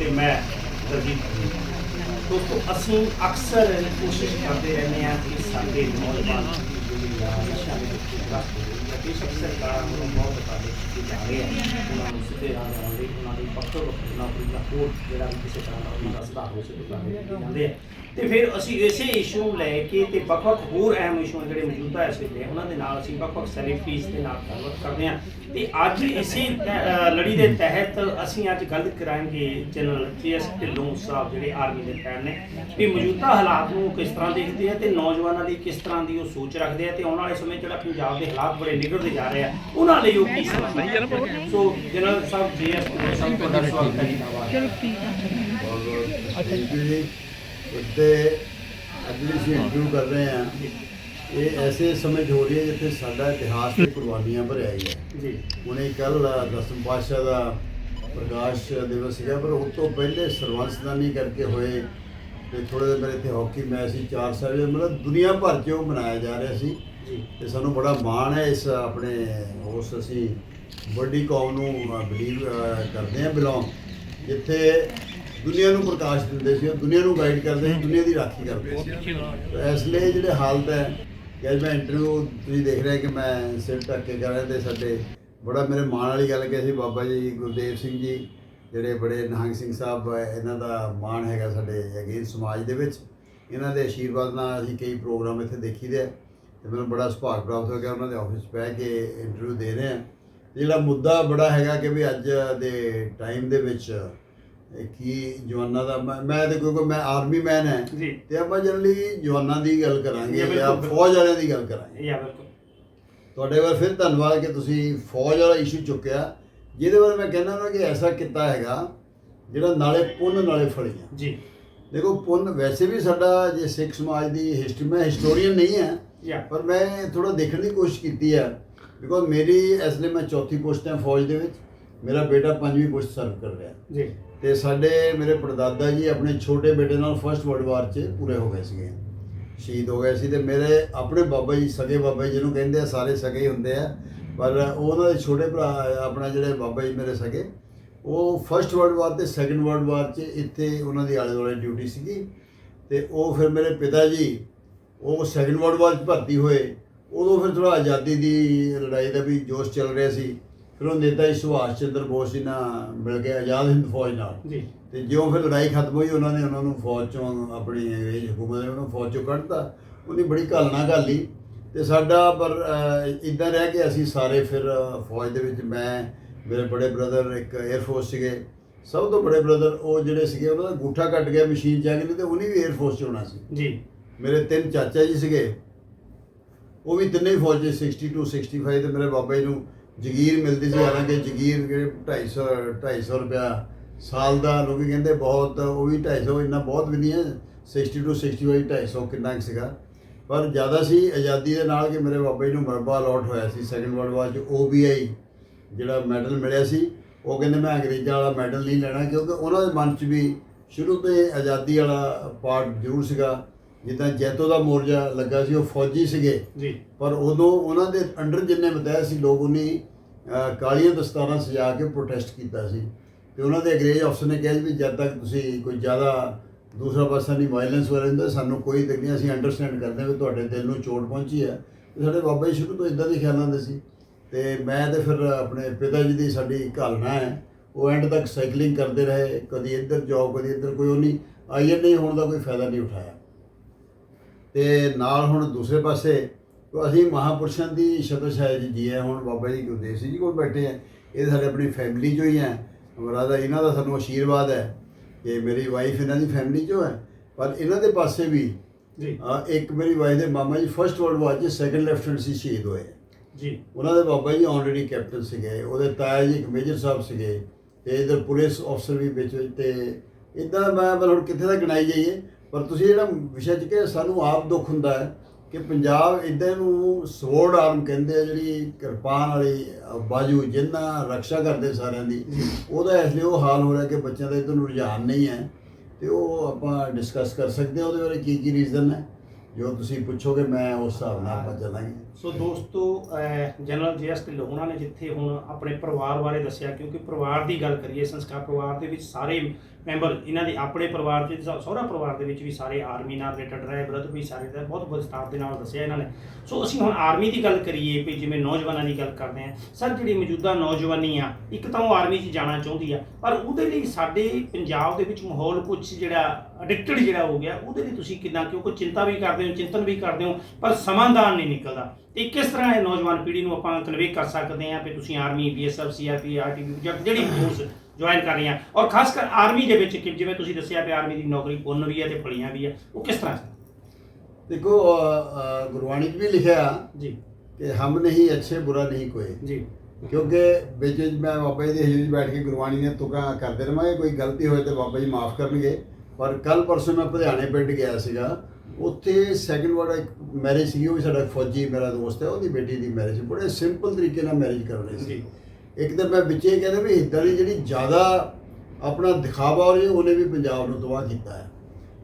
ਤੇ ਮੈਂ ਦਲਜੀਤ ਦੋਸਤੋ, ਅਸੀਂ ਅਕਸਰ ਕੋਸ਼ਿਸ਼ ਕਰਦੇ ਰਹਿੰਦੇ ਹਾਂ ਕਿ ਸਾਡੇ ਨੌਜਵਾਨ ਨਸ਼ਾ ਦੇ ਬੇਸ਼ੱਕ ਸਰਕਾਰਾਂ ਨੂੰ ਬਹੁਤ ਉਪਰਾਲੇ ਕੀਤੇ ਜਾ ਰਹੇ ਆ ਉਹਨਾਂ ਨੂੰ ਸਿੱਧੇ ਰਾਹ ਲਾਉਣ ਲਈ ਉਹਨਾਂ ਦੀ ਪੱਕਰ ਨੌਕਰੀ ਦਾ ਹੋਰ ਜਿਹੜਾ ਵੀ ਕਿਸੇ ਤਰ੍ਹਾਂ ਦਾ ਉਹਨਾਂ ਦਾ ਸੁਧਾਰ ਹੋ ਸਕੇ ਉਪਰਾਲੇ ਕੀਤੇ ਜਾਂਦੇ ਆ ਤੇ ਫਿਰ ਅਸੀਂ ਇਸੇ ਇਸ਼ੂ ਨੂੰ ਲੈ ਕੇ ਤੇ ਵੱਖ-ਵੱਖ ਹੋਰ ਅਹਿਮ ਇਸ਼ੂ ਜਿਹੜੇ ਮੌਜੂਦਾ ਇਸ ਵੇਲੇ, ਉਹਨਾਂ ਦੇ ਨਾਲ ਅਸੀਂ ਵੱਖ-ਵੱਖ ਸੈਲੀਬ੍ਰਿਟੀਜ਼ ਦੇ ਨਾਲ ਗੱਲਬਾਤ ਕਰਦੇ ਹਾਂ। ਤੇ ਅੱਜ ਇਸੇ ਅ, ਲੜੀ ਦੇ ਤਹਿਤ ਅਸੀਂ ਅੱਜ ਗੱਲ ਕਰਾਂਗੇ ਜਨਰਲ ਜੀਐਸ ਢਿੱਲੋਂ ਸਾਹਿਬ ਜਿਹੜੇ ਆਰਮੀ ਦੇ ਟੈਨ ਨੇ। ਵੀ ਮੌਜੂਦਾ ਹਾਲਾਤ ਨੂੰ ਕਿਸ ਤਰ੍ਹਾਂ ਦੇਖਦੇ ਆ ਤੇ ਨੌਜਵਾਨਾਂ ਦੀ ਕਿਸ ਤਰ੍ਹਾਂ ਦੀ ਉਹ ਸੋਚ ਰੱਖਦੇ ਆ ਤੇ ਆਉਣ ਵਾਲੇ ਸਮੇਂ 'ਚ ਜਿਹੜਾ ਪੰਜਾਬ ਦੇ ਹਾਲਾਤ ਬੜੇ ਨਿਗੜਦੇ ਜਾ ਰਹੇ ਆ ਉਹਨਾਂ ਲਈ ਉਹ ਕੀ ਸਮਝਦੇ ਆ ਸੋ ਜਨਰਲ ਸਾਹਿਬ ਜੀਐਸ ਢਿੱਲੋਂ ਸਾਹਿਬ ਤੁਹਾਡਾ ਸਵਾਗਤ ਹੈ ਜੀ। ਧੰਨਵਾਦ ਜੀ। ਉੱਤੇ ਅੱਜ ਵੀ ਅਸੀਂ ਇੰਟਰਵਿਊ ਕਰ ਰਹੇ ਹਾਂ। ਇਹ ਐਸੇ ਸਮੇਂ ਹੋ ਰਹੀ ਹੈ ਜਿੱਥੇ ਸਾਡਾ ਇਤਿਹਾਸ ਤੇ ਕੁਰਬਾਨੀਆਂ ਭਰਿਆ ਹੀ ਹੈ। ਜੀ। ਹੁਣੇ ਕੱਲ ਦਸਮ ਪਾਤਸ਼ਾਹ ਦਾ ਪ੍ਰਕਾਸ਼ ਦਿਵਸ ਸੀਗਾ ਪਰ ਉਸ ਤੋਂ ਪਹਿਲੇ ਸਰਵੰਸਦਾਨੀ ਕਰਕੇ ਹੋਏ ਤੇ ਥੋੜੇ ਦਿਨ ਮੇਰੇ ਇੱਥੇ ਹਾਕੀ ਮੈਚ ਸੀ ਚਾਰ ਸਾਹਿਬ ਮਤਲਬ ਦੁਨੀਆ ਭਰ 'ਚ ਉਹ ਮਨਾਇਆ ਜਾ ਰਿਹਾ ਸੀ। ਜੀ। ਤੇ ਸਾਨੂੰ ਬੜਾ ਮਾਣ ਹੈ ਇਸ ਆਪਣੇ ਉਸ ਅਸੀਂ ਵੱਡੀ ਕੌਮ ਨੂੰ ਬਲੀਵ ਕਰਦੇ ਹਾਂ ਬਿਲੋਂਗ ਜਿੱਥੇ ਦੁਨੀਆ ਨੂੰ ਪ੍ਰਕਾਸ਼ ਦਿੰਦੇ ਸੀ ਦੁਨੀਆ ਨੂੰ ਗਾਈਡ ਕਰਦੇ ਸੀ ਦੁਨੀਆ ਦੀ ਰਾਖੀ ਕਰਦੇ ਸੀ। ਇਸ ਲਈ ਜਿਹੜੇ ਹਾਲਤ ਹੈ ਅੱਜ ਮੈਂ ਇੰਟਰਵਿਊ ਤੁਸੀਂ ਦੇਖ ਰਹੇ ਕਿ ਮੈਂ ਸਿਰ ਢੱਕ ਕੇ ਕਰ ਰਿਹਾ ਤੇ ਸਾਡੇ ਬੜਾ ਮੇਰੇ ਮਾਣ ਵਾਲੀ ਗੱਲ ਕਿ ਅਸੀਂ ਬਾਬਾ ਜੀ, ਗੁਰਦੇਵ ਸਿੰਘ ਜੀ ਜਿਹੜੇ ਬੜੇ ਨਿਹੰਗ ਸਿੰਘ ਸਾਹਿਬ, ਇਹਨਾਂ ਦਾ ਮਾਣ ਹੈਗਾ ਸਾਡੇ ਅਗੇਨ ਸਮਾਜ ਦੇ ਵਿੱਚ। ਇਹਨਾਂ ਦੇ ਆਸ਼ੀਰਵਾਦ ਨਾਲ ਅਸੀਂ ਕਈ ਪ੍ਰੋਗਰਾਮ ਇੱਥੇ ਦੇਖੀਦੇ ਆ ਤੇ ਮੈਨੂੰ ਬੜਾ ਸੁਭਾਗ ਪ੍ਰਾਪਤ ਹੋ ਗਿਆ ਉਹਨਾਂ ਦੇ ਆਫਿਸ ਬਹਿ ਕੇ ਇੰਟਰਵਿਊ ਦੇ ਰਹੇ ਆ। ਜਿਹੜਾ ਮੁੱਦਾ ਬੜਾ ਹੈਗਾ ਕਿ ਵੀ ਅੱਜ ਦੇ ਟਾਈਮ ਦੇ ਵਿੱਚ ਕੀ ਜਵਾਨਾਂ ਦਾ ਮੈਂ ਤੇ ਕਿਉਂਕਿ ਮੈਂ ਆਰਮੀ ਮੈਨ ਹੈ। ਜੀ। ਤੇ ਆਪਾਂ ਜਨਰਲੀ ਜਵਾਨਾਂ ਦੀ ਗੱਲ ਕਰਾਂਗੇ ਜੀ, ਜਾਂ। ਫੌਜ ਵਾਲਿਆਂ ਦੀ ਗੱਲ ਕਰਾਂਗੇ। ਆ ਬਿਲਕੁਲ। ਤੁਹਾਡੇ ਵੱਲ ਫਿਰ ਧੰਨਵਾਦ ਕਿ ਤੁਸੀਂ ਫੌਜ ਵਾਲਾ ਇਸ਼ੂ ਚੁੱਕਿਆ। ਜਿਹਦੇ ਬਾਰੇ ਮੈਂ ਕਹਿੰਦਾ ਨਾ ਕਿ ਐਸਾ ਕੀਤਾ ਹੈਗਾ ਜਿਹੜਾ ਨਾਲੇ ਪੁੰਨ ਨਾਲੇ ਫਲੀਆਂ ਜੀ। ਦੇਖੋ ਪੁੰਨ ਵੈਸੇ ਵੀ ਸਾਡਾ ਜੇ ਸਿੱਖ ਸਮਾਜ ਦੀ ਹਿਸਟਰੀ ਮੈਂ ਹਿਸਟੋਰੀਅਨ ਨਹੀਂ ਹਾਂ ਪਰ ਮੈਂ ਥੋੜਾ ਦੇਖਣ ਦੀ ਕੋਸ਼ਿਸ਼ ਕੀਤੀ ਹੈ। ਬਿਕੋਜ਼ ਮੇਰੀ ਇਸ ਲਈ ਮੈਂ ਚੌਥੀ ਪੁਸ਼ਤ ਹੈ ਫੌਜ ਦੇ ਵਿੱਚ। ਮੇਰਾ ਬੇਟਾ ਪੰਜਵੀਂ ਪੁਸ਼ਤ ਸਰਵ ਕਰ ਰਿਹਾ। ਜੀ। ਤੇ ਸਾਡੇ ਮੇਰੇ ਪੜਦਾਦਾ ਜੀ ਆਪਣੇ ਛੋਟੇ ਬੇਟੇ ਨਾਲ ਫਰਸਟ ਵਰਲਡ ਵਾਰ 'ਚ ਪੂਰੇ ਹੋ ਗਏ ਸੀਗੇ। ਸ਼ਹੀਦ ਹੋ ਗਏ ਸੀ ਤੇ ਮੇਰੇ ਆਪਣੇ ਬਾਬਾ ਜੀ, ਸਗੇ ਬਾਬਾ ਜੀ ਜਿਹਨੂੰ ਕਹਿੰਦੇ ਆ, ਸਾਰੇ ਸਗੇ ਹੁੰਦੇ ਆ। ਪਰ ਉਹਨਾਂ ਦੇ ਛੋਟੇ ਭਰਾ, ਆਪਣਾ ਜਿਹੜੇ ਬਾਬਾ ਜੀ ਮੇਰੇ ਸਗੇ, ਉਹ ਫਰਸਟ ਵਰਲਡ ਵਾਰ ਤੇ ਸੈਕੰਡ ਵਰਲਡ ਵਾਰ 'ਚ ਇੱਥੇ ਉਹਨਾਂ ਦੀ ਆਲੇ ਦੁਆਲੇ ਡਿਊਟੀ ਸੀਗੀ। ਤੇ ਉਹ ਫਿਰ ਮੇਰੇ ਪਿਤਾ ਜੀ, ਉਹ ਸੈਕੰਡ ਵਰਲਡ ਵਾਰ 'ਚ ਭਰਤੀ ਹੋਏ। ਉਦੋਂ ਫਿਰ ਥੋੜਾ ਆਜ਼ਾਦੀ ਦੀ ਲੜਾਈ ਦਾ ਵੀ ਜੋਸ਼ ਚੱਲ ਰਿਹਾ ਸੀ। ਫਿਰ ਉਹ ਨੇਤਾ ਜੀ ਸੁਭਾਸ਼ ਚੰਦਰ ਬੋਸ ਜੀ ਨਾਲ ਮਿਲ ਕੇ ਆਜ਼ਾਦ ਹਿੰਦ ਫੌਜ ਨਾਲ। ਜੀ। ਤੇ ਜਿਉਂ ਫਿਰ ਲੜਾਈ ਖਤਮ ਹੋਈ ਉਹਨਾਂ ਨੇ ਉਹਨਾਂ ਨੂੰ ਫੌਜ ਚੋਂ ਆਪਣੀ ਅੰਗਰੇਜ਼ ਹਕੂਮਤ ਨੇ ਉਹਨੂੰ ਫੌਜ ਚੋਂ ਕੱਢਤਾ। ਉਹਨੇ ਬੜੀ ਘਾਲਣਾ ਘਾਲੀ। ਤੇ ਸਾਡਾ ਪਰ ਇਦਾਂ ਰਹਿ ਕੇ ਅਸੀਂ ਸਾਰੇ ਫਿਰ ਫੌਜ ਦੇ ਵਿੱਚ ਮੈਂ ਮੇਰੇ ਬੜੇ ਬ੍ਰਦਰ ਇੱਕ 에ਅਰ ਫੋਰਸ ਸੀਗੇ। ਸਭ ਤੋਂ ਬੜੇ ਬ੍ਰਦਰ ਉਹ ਜਿਹੜੇ ਸੀਗੇ ਉਹਨਾਂ ਦਾ ਗੂਠਾ ਕੱਟ ਗਿਆ ਮਸ਼ੀਨ ਚ ਆ ਗਈ ਤੇ ਉਹਨੇ ਵੀ 에ਅਰ ਫੋਰਸ ਚ ਹੋਣਾ ਸੀ। ਜੀ। ਮੇਰੇ ਤਿੰਨ ਚਾਚਾ ਜੀ ਸੀਗੇ। ਉਹ ਵੀ ਤਿੰਨੇ ਫੌਜ 'ਚ 62 65 ਤੇ ਮੇਰੇ ਬਾਬਾ ਜੀ ਨੂੰ ਜਗੀਰ ਮਿਲਦੀ ਸੀ, ਹਾਲਾਂਕਿ ਜਗੀਰ ਜਿਹੜੇ 250 250 ਰੁਪਿਆ ਸਾਲ ਦਾ, ਲੋਕੀ ਕਹਿੰਦੇ ਬਹੁਤ, ਉਹ ਵੀ 250 ਇੰਨਾ ਬਹੁਤ ਵੀ ਨਹੀਂ ਹੈ 62 65 250 ਕਿੰਨਾ ਕੁ ਸੀਗਾ। ਪਰ ਜ਼ਿਆਦਾ ਸੀ, ਆਜ਼ਾਦੀ ਦੇ ਨਾਲ ਕਿ ਮੇਰੇ ਬਾਬਾ ਜੀ ਨੂੰ ਮਰਬਾ ਅਲਾਟ ਹੋਇਆ ਸੀ ਸੈਕੰਡ ਵਰਲਡ ਵਾਰ 'ਚ OBI ਜਿਹੜਾ ਮੈਡਲ ਮਿਲਿਆ ਸੀ, ਉਹ ਕਹਿੰਦੇ ਮੈਂ ਅੰਗਰੇਜ਼ਾਂ ਵਾਲਾ ਮੈਡਲ ਨਹੀਂ ਲੈਣਾ, ਕਿਉਂਕਿ ਉਹਨਾਂ ਦੇ ਮਨ 'ਚ ਵੀ ਸ਼ੁਰੂ ਤੋਂ ਆਜ਼ਾਦੀ ਵਾਲਾ ਪਾਰਟ ਜ਼ਰੂਰ ਸੀਗਾ। ਜਿੱਦਾਂ ਜੈਤੋ ਦਾ ਮੋਰਚਾ ਲੱਗਾ ਸੀ ਉਹ ਫੌਜੀ ਸੀਗੇ। ਜੀ। ਪਰ ਉਦੋਂ ਉਹਨਾਂ ਦੇ ਅੰਡਰ ਜਿੰਨੇ ਬਤਾਇਆ ਸੀ ਲੋਕ ਅਹ, ਕਾਲੀਆਂ ਦਸਤਾਰਾਂ ਸਜਾ ਕੇ ਪ੍ਰੋਟੈਸਟ ਕੀਤਾ ਸੀ। ਤੇ ਉਹਨਾਂ ਦੇ ਅੰਗਰੇਜ਼ ਅਫਸਰ ਨੇ ਕਿਹਾ ਵੀ ਜਦ ਤੱਕ ਤੁਸੀਂ ਕੋਈ ਜ਼ਿਆਦਾ ਦੂਸਰਾ ਪਾਸਾ ਨਹੀਂ ਵਾਇਲੈਂਸ ਵਾਲੇ ਹੁੰਦਾ ਸਾਨੂੰ ਕੋਈ ਤਕਲੀਫ ਨਹੀਂ ਅਸੀਂ ਅੰਡਰਸਟੈਂਡ ਕਰਦੇ ਹਾਂ ਵੀ ਤੁਹਾਡੇ ਦਿਲ ਨੂੰ ਚੋਟ ਪਹੁੰਚੀ ਹੈ। ਤੇ ਸਾਡੇ ਬਾਬਾ ਜੀ ਸ਼ੁਰੂ ਤੋਂ ਇਦਾਂ ਦੇ ਖਿਆਲਾਂ ਦੇ ਸੀ। ਤੇ ਮੈਂ ਤੇ ਫਿਰ ਆਪਣੇ ਪਿਤਾ ਜੀ ਦੀ ਸਾਡੀ ਘਾਲਣਾ ਹੈ। ਉਹ ਐਂਡ ਤੱਕ ਸਾਈਕਲਿੰਗ ਕਰਦੇ ਰਹੇ ਕਦੀ ਇੱਧਰ ਜਾਓ ਕਦੀ ਇੱਧਰ ਕੋਈ ਉਹ ਨਹੀਂ। ਆਈਐਨ ਨਹੀਂ ਹੋਣ ਦਾ ਕੋਈ ਫਾਇਦਾ ਨਹੀਂ ਉਠਾਇਆ। ਤੇ ਨਾਲ ਹੁਣ ਦੂਸਰੇ ਪਾਸੇ ਅਸੀਂ ਮਹਾਪੁਰਸ਼ਾਂ ਦੀ ਸ਼ਬਦ ਸ਼ਾਇਦ ਜੀ ਹੈ ਹੁਣ ਬਾਬਾ ਜੀ ਗੁਰਦੇਵ ਸਿੰਘ ਜੀ ਕੋਲ ਬੈਠੇ ਆ। ਇਹ ਸਾਡੇ ਆਪਣੀ ਫੈਮਿਲੀ ਚੋਂ ਹੀ ਹੈ ਮਹਾਰਾਜ ਇਹਨਾਂ ਦਾ ਸਾਨੂੰ ਆਸ਼ੀਰਵਾਦ ਹੈ ਕਿ ਮੇਰੀ ਵਾਈਫ ਇਹਨਾਂ ਦੀ ਫੈਮਿਲੀ ਚੋਂ ਹੈ। ਪਰ ਇਹਨਾਂ ਦੇ ਪਾਸੇ ਵੀ ਜੀ। ਇੱਕ ਮੇਰੀ ਵਾਈਫ ਦੇ ਮਾਮਾ ਜੀ ਫਰਸਟ ਵਰਲਡ ਵਾਰ 'ਚ ਸੈਕੰਡ ਲੈਫਟੀਨੈਂਟ ਸੀ ਸ਼ਹੀਦ ਹੋਏ। ਜੀ। ਉਹਨਾਂ ਦੇ ਬਾਬਾ ਜੀ ਆਲਰੇਡੀ ਕੈਪਟਨ ਸੀਗੇ। ਉਹਦੇ ਤਾਇਆ ਜੀ ਇੱਕ ਮੇਜਰ ਸਾਹਿਬ ਸੀਗੇ। ਤੇ ਇਧਰ ਪੁਲਿਸ ਅਫਸਰ ਵੀ ਵਿੱਚ ਤੇ ਇਦਾਂ ਮੈਂ ਹੁਣ ਕਿੱਥੇ ਤੱਕ ਗਿਣਾਈ ਜਾਈਏ? ਪਰ ਤੁਸੀਂ ਜਿਹੜਾ ਵਿਸ਼ਾ ਚੁੱਕਿਆ ਸਾਨੂੰ ਆਪ ਦੁੱਖ ਹੁੰਦਾ ਹੈ ਕਿ ਪੰਜਾਬ ਇਦਾਂ ਨੂੰ ਸਵੋਰਡ ਆਰਮ ਕਹਿੰਦੇ ਆ, ਜਿਹੜੀ ਕਿਰਪਾਨ ਵਾਲੀ ਬਾਜੂ, ਜਿੰਨਾ ਰੱਖਿਆ ਕਰਦੇ ਸਾਰਿਆਂ ਦੀ, ਉਹਦਾ ਇਸ ਲਈ ਉਹ ਹਾਲ ਹੋ ਰਿਹਾ ਕਿ ਬੱਚਿਆਂ ਦਾ ਇਧਰ ਨੂੰ ਰੁਝਾਨ ਨਹੀਂ ਹੈ। ਤੇ ਉਹ ਆਪਾਂ ਡਿਸਕਸ ਕਰ ਸਕਦੇ ਹਾਂ, ਉਹਦੇ ਬਾਰੇ ਕੀ ਕੀ ਰੀਜ਼ਨ ਹੈ? ਜੋ ਤੁਸੀਂ ਪੁੱਛੋਗੇ, ਮੈਂ ਉਸ ਹਿਸਾਬ ਨਾਲ ਆਪਾਂ ਚੱਲਾਂਗੇ। ਸੋ ਦੋਸਤੋ ਜਨਰਲ ਜੀਐਸ ਢਿੱਲੋਂ ਉਹਨਾਂ ਨੇ ਜਿੱਥੇ ਹੁਣ ਆਪਣੇ ਪਰਿਵਾਰ ਬਾਰੇ ਦੱਸਿਆ, ਕਿਉਂਕਿ ਪਰਿਵਾਰ ਦੀ ਗੱਲ ਕਰੀਏ, ਸੰਸਕਾਰ ਪਰਿਵਾਰ ਦੇ ਵਿੱਚ ਸਾਰੇ ਮੈਂਬਰ, ਇਹਨਾਂ ਦੇ ਆਪਣੇ ਪਰਿਵਾਰ ਦੇ ਸਹੁ- ਸਹੁਰਾ ਪਰਿਵਾਰ ਦੇ ਵਿੱਚ ਵੀ ਸਾਰੇ ਆਰਮੀ ਨਾਲ ਰਿਲੇਟਡ ਰਹੇ, ਬ੍ਰਦਰ ਵੀ ਸਾਰੇ ਦਾ ਬਹੁਤ ਵਿਸਤਾਰ ਦੇ ਨਾਲ ਦੱਸਿਆ ਇਹਨਾਂ ਨੇ। ਸੋ ਅਸੀਂ ਹੁਣ ਆਰਮੀ ਦੀ ਗੱਲ ਕਰੀਏ ਵੀ ਜਿਵੇਂ ਨੌਜਵਾਨਾਂ ਦੀ ਗੱਲ ਕਰਦੇ ਹਾਂ, ਸਰ ਜਿਹੜੀ ਮੌਜੂਦਾ ਨੌਜਵਾਨੀ ਆ, ਇੱਕ ਤਾਂ ਉਹ ਆਰਮੀ 'ਚ ਜਾਣਾ ਚਾਹੁੰਦੀ ਆ, ਪਰ ਉਹਦੇ ਲਈ ਸਾਡੇ ਪੰਜਾਬ ਦੇ ਵਿੱਚ ਮਾਹੌਲ ਕੁਝ ਜਿਹੜਾ ਐਡਿਕਟਡ ਜਿਹੜਾ ਹੋ ਗਿਆ, ਉਹਦੇ ਲਈ ਤੁਸੀਂ ਕਿੰਨਾ ਕਿਉਂਕਿ ਚਿੰਤਾ ਵੀ ਕਰਦੇ ਹੋ, ਚਿੰਤਨ ਵੀ ਕਰਦੇ ਹੋ, ਪਰ ਸਮਾਧਾਨ ਨਹੀਂ ਨਿਕਲਦਾ। ਤੇ ਕਿਸ ਤਰ੍ਹਾਂ ਇਹ ਨੌਜਵਾਨ ਪੀੜ੍ਹੀ ਨੂੰ ਆਪਾਂ ਕਨਵੇ ਕਰ ਸਕਦੇ ਹਾਂ ਵੀ ਤੁਸੀਂ ਆਰਮੀ ਬੀਐਸਐਫ ਸੀਆਰਪੀ ਆਰਟੀਬੀ ਜਿਹੜੀ ਫੋਰਸ ਜੁਆਇਨ ਕਰ ਰਹੀਆਂ। ਔਰ ਖਾਸ ਕਰ ਆਰਮੀ ਦੇ ਵਿੱਚ ਕਿ ਜਿਵੇਂ ਤੁਸੀਂ ਦੱਸਿਆ ਵੀ ਆਰਮੀ ਦੀ ਨੌਕਰੀ ਪੁੰਨ ਵੀ ਹੈ ਤੇ ਫਲੀਆਂ ਵੀ ਹੈ ਉਹ ਕਿਸ ਤਰ੍ਹਾਂ ਦੇਖੋ ਗੁਰਬਾਣੀ 'ਚ ਵੀ ਲਿਖਿਆ ਜੀ। ਕਿ ਹਮ ਨਹੀਂ ਅੱਛੇ ਬੁਰਾ ਨਹੀਂ ਕੋਈ। ਜੀ। ਕਿਉਂਕਿ ਵਿੱਚ ਮੈਂ ਬਾਬਾ ਜੀ ਦੇ ਹਜ਼ੂਰ 'ਚ ਬੈਠ ਕੇ ਗੁਰਬਾਣੀ ਦੀਆਂ ਤੁਕਾਂ ਕਰਦੇ ਰਵਾਂਗੇ ਕੋਈ ਗਲਤੀ ਹੋਏ ਤੇ ਬਾਬਾ ਜੀ ਮਾਫ ਕਰਨਗੇ। ਪਰ ਕੱਲ ਪਰਸੋਂ ਮੈਂ ਲੁਧਿਆਣੇ ਪਿੰਡ ਗਿਆ ਸੀਗਾ ਉੱਥੇ ਸੈਕੰਡ ਵਾਰ ਇੱਕ ਮੈਰਿਜ ਸੀ ਉਹ ਵੀ ਸਾਡਾ ਫੌਜੀ ਮੇਰਾ ਦੋਸਤ ਹੈ ਉਹਦੀ ਬੇਟੀ ਦੀ ਮੈਰਿਜ ਬੜੇ ਸਿੰਪਲ ਤਰੀਕੇ ਨਾਲ ਮੈਰਿਜ ਕਰ ਰਹੇ ਸੀ। ਇੱਕ ਤਾਂ ਮੈਂ ਵਿੱਚੇ ਕਹਿੰਦਾ ਵੀ ਇੱਦਾਂ ਦੀ ਜਿਹੜੀ ਜ਼ਿਆਦਾ ਆਪਣਾ ਦਿਖਾਵਾ ਹੋ ਰਹੀ ਉਹਨੇ ਵੀ ਪੰਜਾਬ ਨੂੰ ਤਬਾਹ ਕੀਤਾ ਹੈ।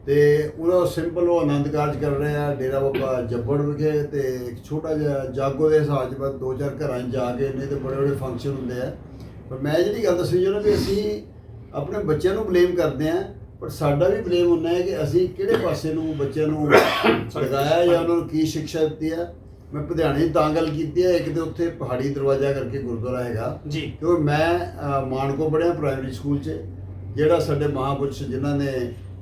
ਤੇ ਉਹਦਾ ਸਿੰਪਲ ਉਹ ਆਨੰਦ ਕਾਰਜ ਕਰ ਰਹੇ ਆ, ਡੇਰਾ ਬਾਬਾ ਜੱਬੜ ਵਿਖੇ ਤੇ ਇੱਕ ਛੋਟਾ ਜਿਹਾ ਜਾਗੋ ਦੇ ਹਿਸਾਬ 'ਚ ਬਸ ਦੋ ਚਾਰ ਘਰਾਂ 'ਚ ਜਾ ਕੇ ਨਹੀਂ ਤੇ ਬੜੇ ਬੜੇ ਫੰਕਸ਼ਨ ਹੁੰਦੇ ਆ। ਪਰ ਮੈਂ ਜਿਹੜੀ ਗੱਲ ਦੱਸੀ ਜੋ ਵੀ ਅਸੀਂ ਆਪਣੇ ਬੱਚਿਆਂ ਨੂੰ ਬਲੇਮ ਕਰਦੇ ਆ, ਪਰ ਸਾਡਾ ਵੀ ਬਲੇਮ ਹੁੰਦਾ ਹੈ ਕਿ ਅਸੀਂ ਕਿਹੜੇ ਪਾਸੇ ਨੂੰ ਬੱਚਿਆਂ ਨੂੰ ਲਗਾਇਆ ਜਾਂ ਉਹਨਾਂ ਨੂੰ ਕੀ ਸਿੱਖਿਆ ਦਿੱਤੀ ਆ ਮੈਂ ਲੁਧਿਆਣੇ 'ਚ ਤਾਂ ਗੱਲ ਕੀਤੀ ਹੈ ਇੱਕ ਤੇ ਉੱਥੇ ਪਹਾੜੀ ਦਰਵਾਜ਼ਾ ਕਰਕੇ ਗੁਰਦੁਆਰਾ ਹੈਗਾ। ਜੀ। ਕਿਉਂਕਿ ਮੈਂ ਮਾਨਕੋ ਪੜ੍ਹਿਆ ਪ੍ਰਾਇਮਰੀ ਸਕੂਲ 'ਚ ਜਿਹੜਾ ਸਾਡੇ ਮਹਾਂਪੁਰਸ਼ ਜਿਨ੍ਹਾਂ ਨੇ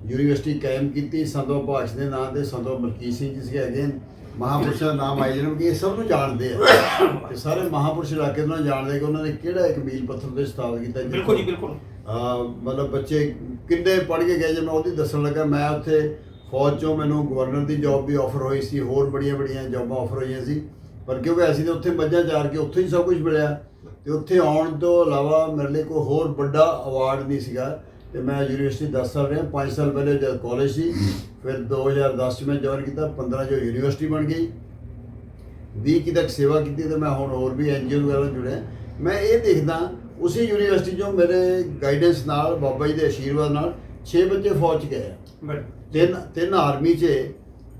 ਯੂਨੀਵਰਸਿਟੀ ਕਾਇਮ ਕੀਤੀ ਸੰਤੋ ਭਾਸ਼ ਦੇ ਨਾਂ ਤੇ ਸੰਤੋ ਮਲਕੀਤ ਸਿੰਘ ਜੀ ਸੀ ਹੈਗੇ। ਮਹਾਂਪੁਰਸ਼ਾਂ ਦਾ ਨਾਮ ਆਈ ਜਨਮ ਕਿ ਇਹ ਸਭ ਨੂੰ ਜਾਣਦੇ ਆ। ਤੇ ਸਾਰੇ ਮਹਾਂਪੁਰਸ਼ ਇਲਾਕੇ ਨੂੰ ਜਾਣਦੇ ਕਿ ਉਹਨਾਂ ਨੇ ਕਿਹੜਾ ਇੱਕ ਮੀਲ ਪੱਥਰ ਤੇ ਸਥਾਪਿਤ ਕੀਤਾ ਬਿਲਕੁਲ ਜੀ ਬਿਲਕੁਲ। ਮਤਲਬ ਬੱਚੇ ਕਿੰਨੇ ਪੜ੍ਹ ਕੇ ਗਏ ਜੇ ਮੈਂ ਉਹਦੀ ਦੱਸਣ ਲੱਗਾ ਮੈਂ ਉੱਥੇ ਫੌਜ ਚੋਂ ਮੈਨੂੰ ਗਵਰਨਰ ਦੀ ਜੌਬ ਵੀ ਆਫਰ ਹੋਈ ਸੀ, ਹੋਰ ਬੜੀਆਂ ਬੜੀਆਂ ਜੌਬਾਂ ਆਫਰ ਹੋਈਆਂ ਸੀ। ਪਰ ਕਿਉਂਕਿ ਅਸੀਂ ਤਾਂ ਉੱਥੇ ਮੱਝਾਂ ਚਾਰ ਕੇ ਉੱਥੇ ਹੀ ਸਭ ਕੁਝ ਮਿਲਿਆ। ਤੇ ਉੱਥੇ ਆਉਣ ਤੋਂ ਇਲਾਵਾ ਮੇਰੇ ਲਈ ਕੋਈ ਹੋਰ ਵੱਡਾ ਅਵਾਰਡ ਨਹੀਂ ਸੀਗਾ। ਤੇ ਮੈਂ ਯੂਨੀਵਰਸਿਟੀ 10 ਸਾਲ ਰਿਹਾ 5 ਸਾਲ ਪਹਿਲੇ ਜਦ ਕਾਲਜ ਸੀ, ਫਿਰ 2010 ਚ ਮੈਂ ਜੁਆਇਨ ਕੀਤਾ 15 ਜੋ ਯੂਨੀਵਰਸਿਟੀ ਬਣ ਗਈ। 20 ਕੀ ਤੱਕ ਸੇਵਾ ਕੀਤੀ ਤੇ ਮੈਂ ਹੁਣ ਹੋਰ ਵੀ ਐਨਜੀਓ ਵਗੈਰਾ ਨਾਲ ਜੁੜਿਆ। ਮੈਂ ਇਹ ਦੇਖਦਾ, ਉਸੇ ਯੂਨੀਵਰਸਿਟੀ ਚੋਂ ਮੇਰੇ ਗਾਈਡੈਂਸ ਨਾਲ, ਬਾਬਾ ਜੀ ਦੇ ਆਸ਼ੀਰਵਾਦ ਨਾਲ 6 ਬੱਚੇ ਫੌਜ 'ਚ ਗਏ ਆ। ਬਟ ਤਿੰਨ ਤਿੰਨ ਆਰਮੀ 'ਚ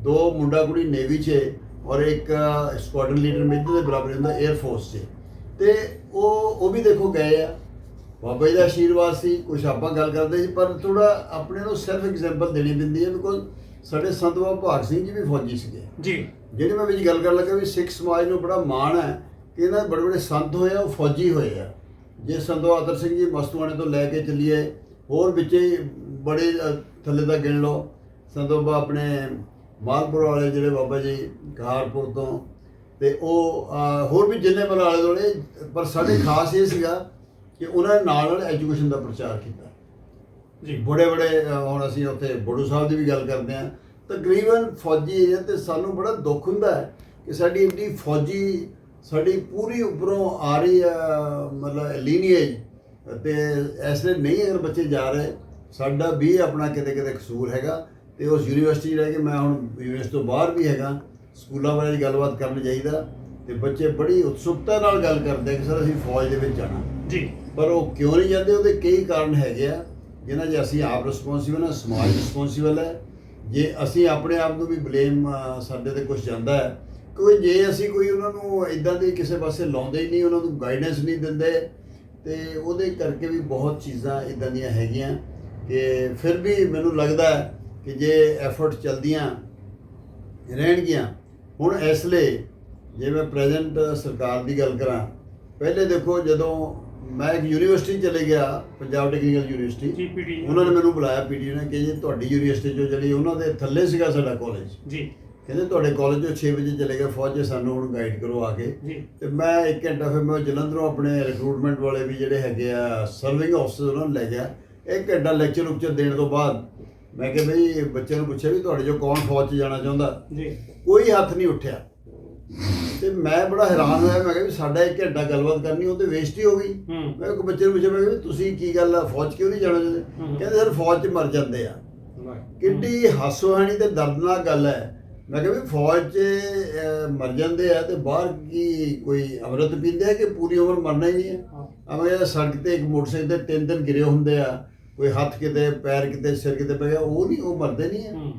ਦੋ ਮੁੰਡਾ ਕੁੜੀ ਨੇਵੀ 'ਚ ਔਰ ਇੱਕ ਸਕੁਆਡਰਨ ਲੀਡਰ ਮੇਜਰ ਦੇ ਬਰਾਬਰ ਹੁੰਦਾ 에ਅਰ ਫੋਰਸ 'ਚ ਤੇ ਉਹ ਉਹ ਵੀ ਦੇਖੋ ਗਏ ਆ। ਬਾਬਾ ਜੀ ਦਾ ਆਸ਼ੀਰਵਾਦ ਸੀ ਕੁਛ ਆਪਾਂ ਗੱਲ ਕਰਦੇ ਸੀ ਪਰ ਥੋੜਾ ਆਪਣੇ ਨੂੰ ਸੈਲਫ ਐਗਜ਼ਾਮਪਲ ਦੇਣੀ ਪੈਂਦੀ ਹੈ ਬਿਕੋਜ਼ ਸਾਡੇ ਸੰਤ ਬਾਬਾ ਭਾਗ ਸਿੰਘ ਜੀ ਵੀ ਫੌਜੀ ਸੀਗੇ। ਜੀ। ਜਿਹੜੀ ਮੈਂ ਵਿੱਚ ਗੱਲ ਕਰਨ ਲੱਗਾ ਵੀ ਸਿੱਖ ਸਮਾਜ ਨੂੰ ਬੜਾ ਮਾਣ ਹੈ ਕਿ ਇਹਨਾਂ ਦੇ ਬੜੇ ਬੜੇ ਸੰਤ ਹੋਏ ਆ ਉਹ ਫੌਜੀ ਹੋਏ ਆ। ਜੇ ਸੰਤ ਆਦਰ ਸਿੰਘ ਜੀ ਮਸਤੂਆਣੇ ਤੋਂ ਲੈ ਕੇ ਚੱਲੀਏ ਹੋਰ ਵਿੱਚੇ ਬੜੇ ਥੱਲੇ ਤੱਕ ਗਿਣ ਲਓ ਸੰਤ ਬਾਬਾ ਆਪਣੇ ਮਾਲਪੁਰ ਵਾਲੇ ਜਿਹੜੇ ਬਾਬਾ ਜੀ ਕਹਾਰਪੁਰ ਤੋਂ ਤੇ ਉਹ ਹੋਰ ਵੀ ਜਿੰਨੇ ਮਨ ਆਲੇ ਦੁਆਲੇ ਪਰ ਸਾਡੇ ਖਾਸ ਇਹ ਸੀਗਾ ਕਿ ਉਹਨਾਂ ਨੇ ਨਾਲ ਨਾਲ ਐਜੂਕੇਸ਼ਨ ਦਾ ਪ੍ਰਚਾਰ ਕੀਤਾ। ਜੀ ਬੜੇ ਬੜੇ ਹੁਣ ਅਸੀਂ ਉੱਥੇ ਬੜੂ ਸਾਹਿਬ ਦੀ ਵੀ ਗੱਲ ਕਰਦੇ ਹਾਂ। ਤਕਰੀਬਨ ਫੌਜੀ ਏਰੀਆ ਤੇ ਸਾਨੂੰ ਬੜਾ ਦੁੱਖ ਹੁੰਦਾ ਹੈ ਕਿ ਸਾਡੀ ਇੰਨੀ ਫੌਜੀ ਸਾਡੀ ਪੂਰੀ ਉੱਪਰੋਂ ਆ ਰਹੀ ਹੈ ਮਤਲਬ ਲੀਨੀਏਜ ਤੇ ਐਸੇ ਨਹੀਂ ਅਗਰ ਬੱਚੇ ਜਾ ਰਹੇ ਸਾਡਾ ਵੀ ਆਪਣਾ ਕਿਤੇ ਕਿਤੇ ਕਸੂਰ ਹੈਗਾ। ਤੇ ਉਸ ਯੂਨੀਵਰਸਿਟੀ ਰਹਿ ਕੇ ਮੈਂ ਹੁਣ ਯੂਨੀਵਰਸਿਟੀ ਤੋਂ ਬਾਹਰ ਵੀ ਹੈਗਾ ਸਕੂਲਾਂ ਬਾਰੇ ਗੱਲਬਾਤ ਕਰਨ ਚਾਹੀਦਾ ਤੇ ਬੱਚੇ ਬੜੀ ਉਤਸੁਕਤਾ ਨਾਲ ਗੱਲ ਕਰਦੇ ਆ ਕਿ ਸਰ ਅਸੀਂ ਫੌਜ ਦੇ ਵਿੱਚ ਜਾਣਾ। ਜੀ। ਪਰ ਉਹ ਕਿਉਂ ਨਹੀਂ ਜਾਂਦੇ? ਉਹਦੇ ਕਈ ਕਾਰਨ ਹੈਗੇ ਆ ਜਿਨ੍ਹਾਂ 'ਚ ਅਸੀਂ ਆਪ ਰਿਸਪੌਂਸੀਬਲ ਹਾਂ ਸਮਾਜ ਰਿਸਪੌਂਸੀਬਲ ਹੈ ਜੇ ਅਸੀਂ ਆਪਣੇ ਆਪ ਨੂੰ ਵੀ ਬਲੇਮ ਸਾਡੇ ਤੇ ਕੁਝ ਜਾਂਦਾ ਹੈ ਕਿਉਂਕਿ ਜੇ ਅਸੀਂ ਕੋਈ ਉਹਨਾਂ ਨੂੰ ਇਦਾਂ ਦੀ ਕਿਸੇ ਪਾਸੇ ਲਾਉਂਦੇ ਹੀ ਨਹੀਂ ਉਹਨਾਂ ਨੂੰ ਗਾਈਡੈਂਸ ਨਹੀਂ ਦਿੰਦੇ ਤੇ ਉਹਦੇ ਕਰਕੇ ਵੀ ਬਹੁਤ ਚੀਜ਼ਾਂ ਇਦਾਂ ਦੀਆਂ ਹੈਗੀਆਂ। ਕਿ ਫਿਰ ਵੀ ਮੈਨੂੰ ਲੱਗਦਾ ਹੈ ਕਿ ਜੇ ਐਫਰਟ ਚਲਦੀਆਂ ਰਹਿਣਗੀਆਂ ਹੁਣ ਇਸ ਲਈ ਜੇ ਮੈਂ ਪ੍ਰੈਜ਼ੈਂਟ ਸਰਕਾਰ ਦੀ ਗੱਲ ਕਰਾਂ ਪਹਿਲੇ ਦੇਖੋ ਜਦੋਂ ਮੈਂ ਇੱਕ ਯੂਨੀਵਰਸਿਟੀ ਚਲੇ ਗਿਆ ਪੰਜਾਬ ਟੈਕਨੀਕਲ ਯੂਨੀਵਰਸਿਟੀ ਉਹਨਾਂ ਨੇ ਮੈਨੂੰ ਬੁਲਾਇਆ ਪੀਟੀ ਨੇ ਕਿ ਜੀ ਤੁਹਾਡੀ ਯੂਨੀਵਰਸਿਟੀ ਚੋਂ ਜਿਹੜੀ ਉਹਨਾਂ ਦੇ ਥੱਲੇ ਸੀਗਾ ਸਾਡਾ ਕਾਲਜ ਜੀ। ਕਹਿੰਦੇ ਤੁਹਾਡੇ ਕਾਲਜ ਚੋਂ 6 ਵਜੇ ਚਲੇ ਗਏ ਫੌਜ 'ਚ ਸਾਨੂੰ ਹੁਣ ਗਾਈਡ ਕਰੋ ਆ ਕੇ। ਤੇ ਮੈਂ ਇੱਕ ਘੰਟਾ ਫਿਰ ਮੈਂ ਜਲੰਧਰੋਂ ਆਪਣੇ ਰਿਕਰੂਟਮੈਂਟ ਵਾਲੇ ਵੀ ਜਿਹੜੇ ਹੈਗੇ ਆ ਸਰਵਿੰਗ ਆਫਸਰ ਉਹਨਾਂ ਨੂੰ ਲੈ ਗਿਆ। ਇੱਕ ਘੰਟਾ ਲੈਕਚਰ ਉਕਚਰ ਦੇਣ ਤੋਂ ਬਾਅਦ ਮੈਂ ਕਿਹਾ ਬਈ ਬੱਚਿਆਂ ਨੂੰ ਪੁੱਛਿਆ ਵੀ ਤੁਹਾਡੇ ਚੋਂ ਕੌਣ ਫੌਜ 'ਚ ਜਾਣਾ ਚਾਹੁੰਦਾ? ਜੀ। ਕੋਈ ਹੱਥ ਨਹੀਂ ਉੱਠਿਆ। ਤੇ ਮੈਂ ਬੜਾ ਹੈਰਾਨ ਹੋਇਆ ਮੈਂ ਕਿਹਾ ਵੀ ਸਾਡਾ ਇੱਕ ਘੰਟਾ ਗੱਲਬਾਤ ਕਰਨੀ ਉਹ ਤੇ ਵੇਸਟ ਹੀ ਹੋ ਗਈ। ਮੈਂ ਇੱਕ ਬੱਚੇ ਨੂੰ ਪੁੱਛਿਆ ਮੈਂ ਕਿਹਾ ਵੀ ਤੁਸੀਂ ਕੀ ਗੱਲ ਆ ਫੌਜ 'ਚ ਕਿਉਂ ਨਹੀਂ ਜਾਣਾ ਚਾਹੁੰਦੇ। ਕਹਿੰਦੇ ਸਰ ਫੌਜ 'ਚ ਮਰ ਜਾਂਦੇ ਆ। ਕਿੱਡੀ ਹਾਸੋਹਾਣੀ ਤੇ ਦਰਦਨਾਕ ਗੱਲ ਹੈ। ਮੈਂ ਕਿਹਾ ਵੀ ਫੌਜ 'ਚ ਮਰ ਜਾਂਦੇ ਆ ਤੇ ਬਾਹਰ ਕੀ ਕੋਈ ਅੰਮ੍ਰਿਤ ਪੀਂਦੇ ਆ ਕਿ ਪੂਰੀ ਉਮਰ ਮਰਨਾ ਹੀ ਨਹੀਂ ਹੈ? ਆ ਮੈਂ ਸੜਕ ਤੇ ਇੱਕ ਮੋਟਰਸਾਈਕਲ ਤੇ ਤਿੰਨ ਤਿੰਨ ਗਿਰੇ ਹੁੰਦੇ ਆ। ਕੋਈ ਹੱਥ ਕਿਤੇ ਪੈਰ ਕਿਤੇ ਸਿਰ ਕਿਤੇ ਪੈ ਗਿਆ ਉਹ ਨਹੀਂ ਉਹ ਮਰਦੇ ਨਹੀਂ ਹੂੰ।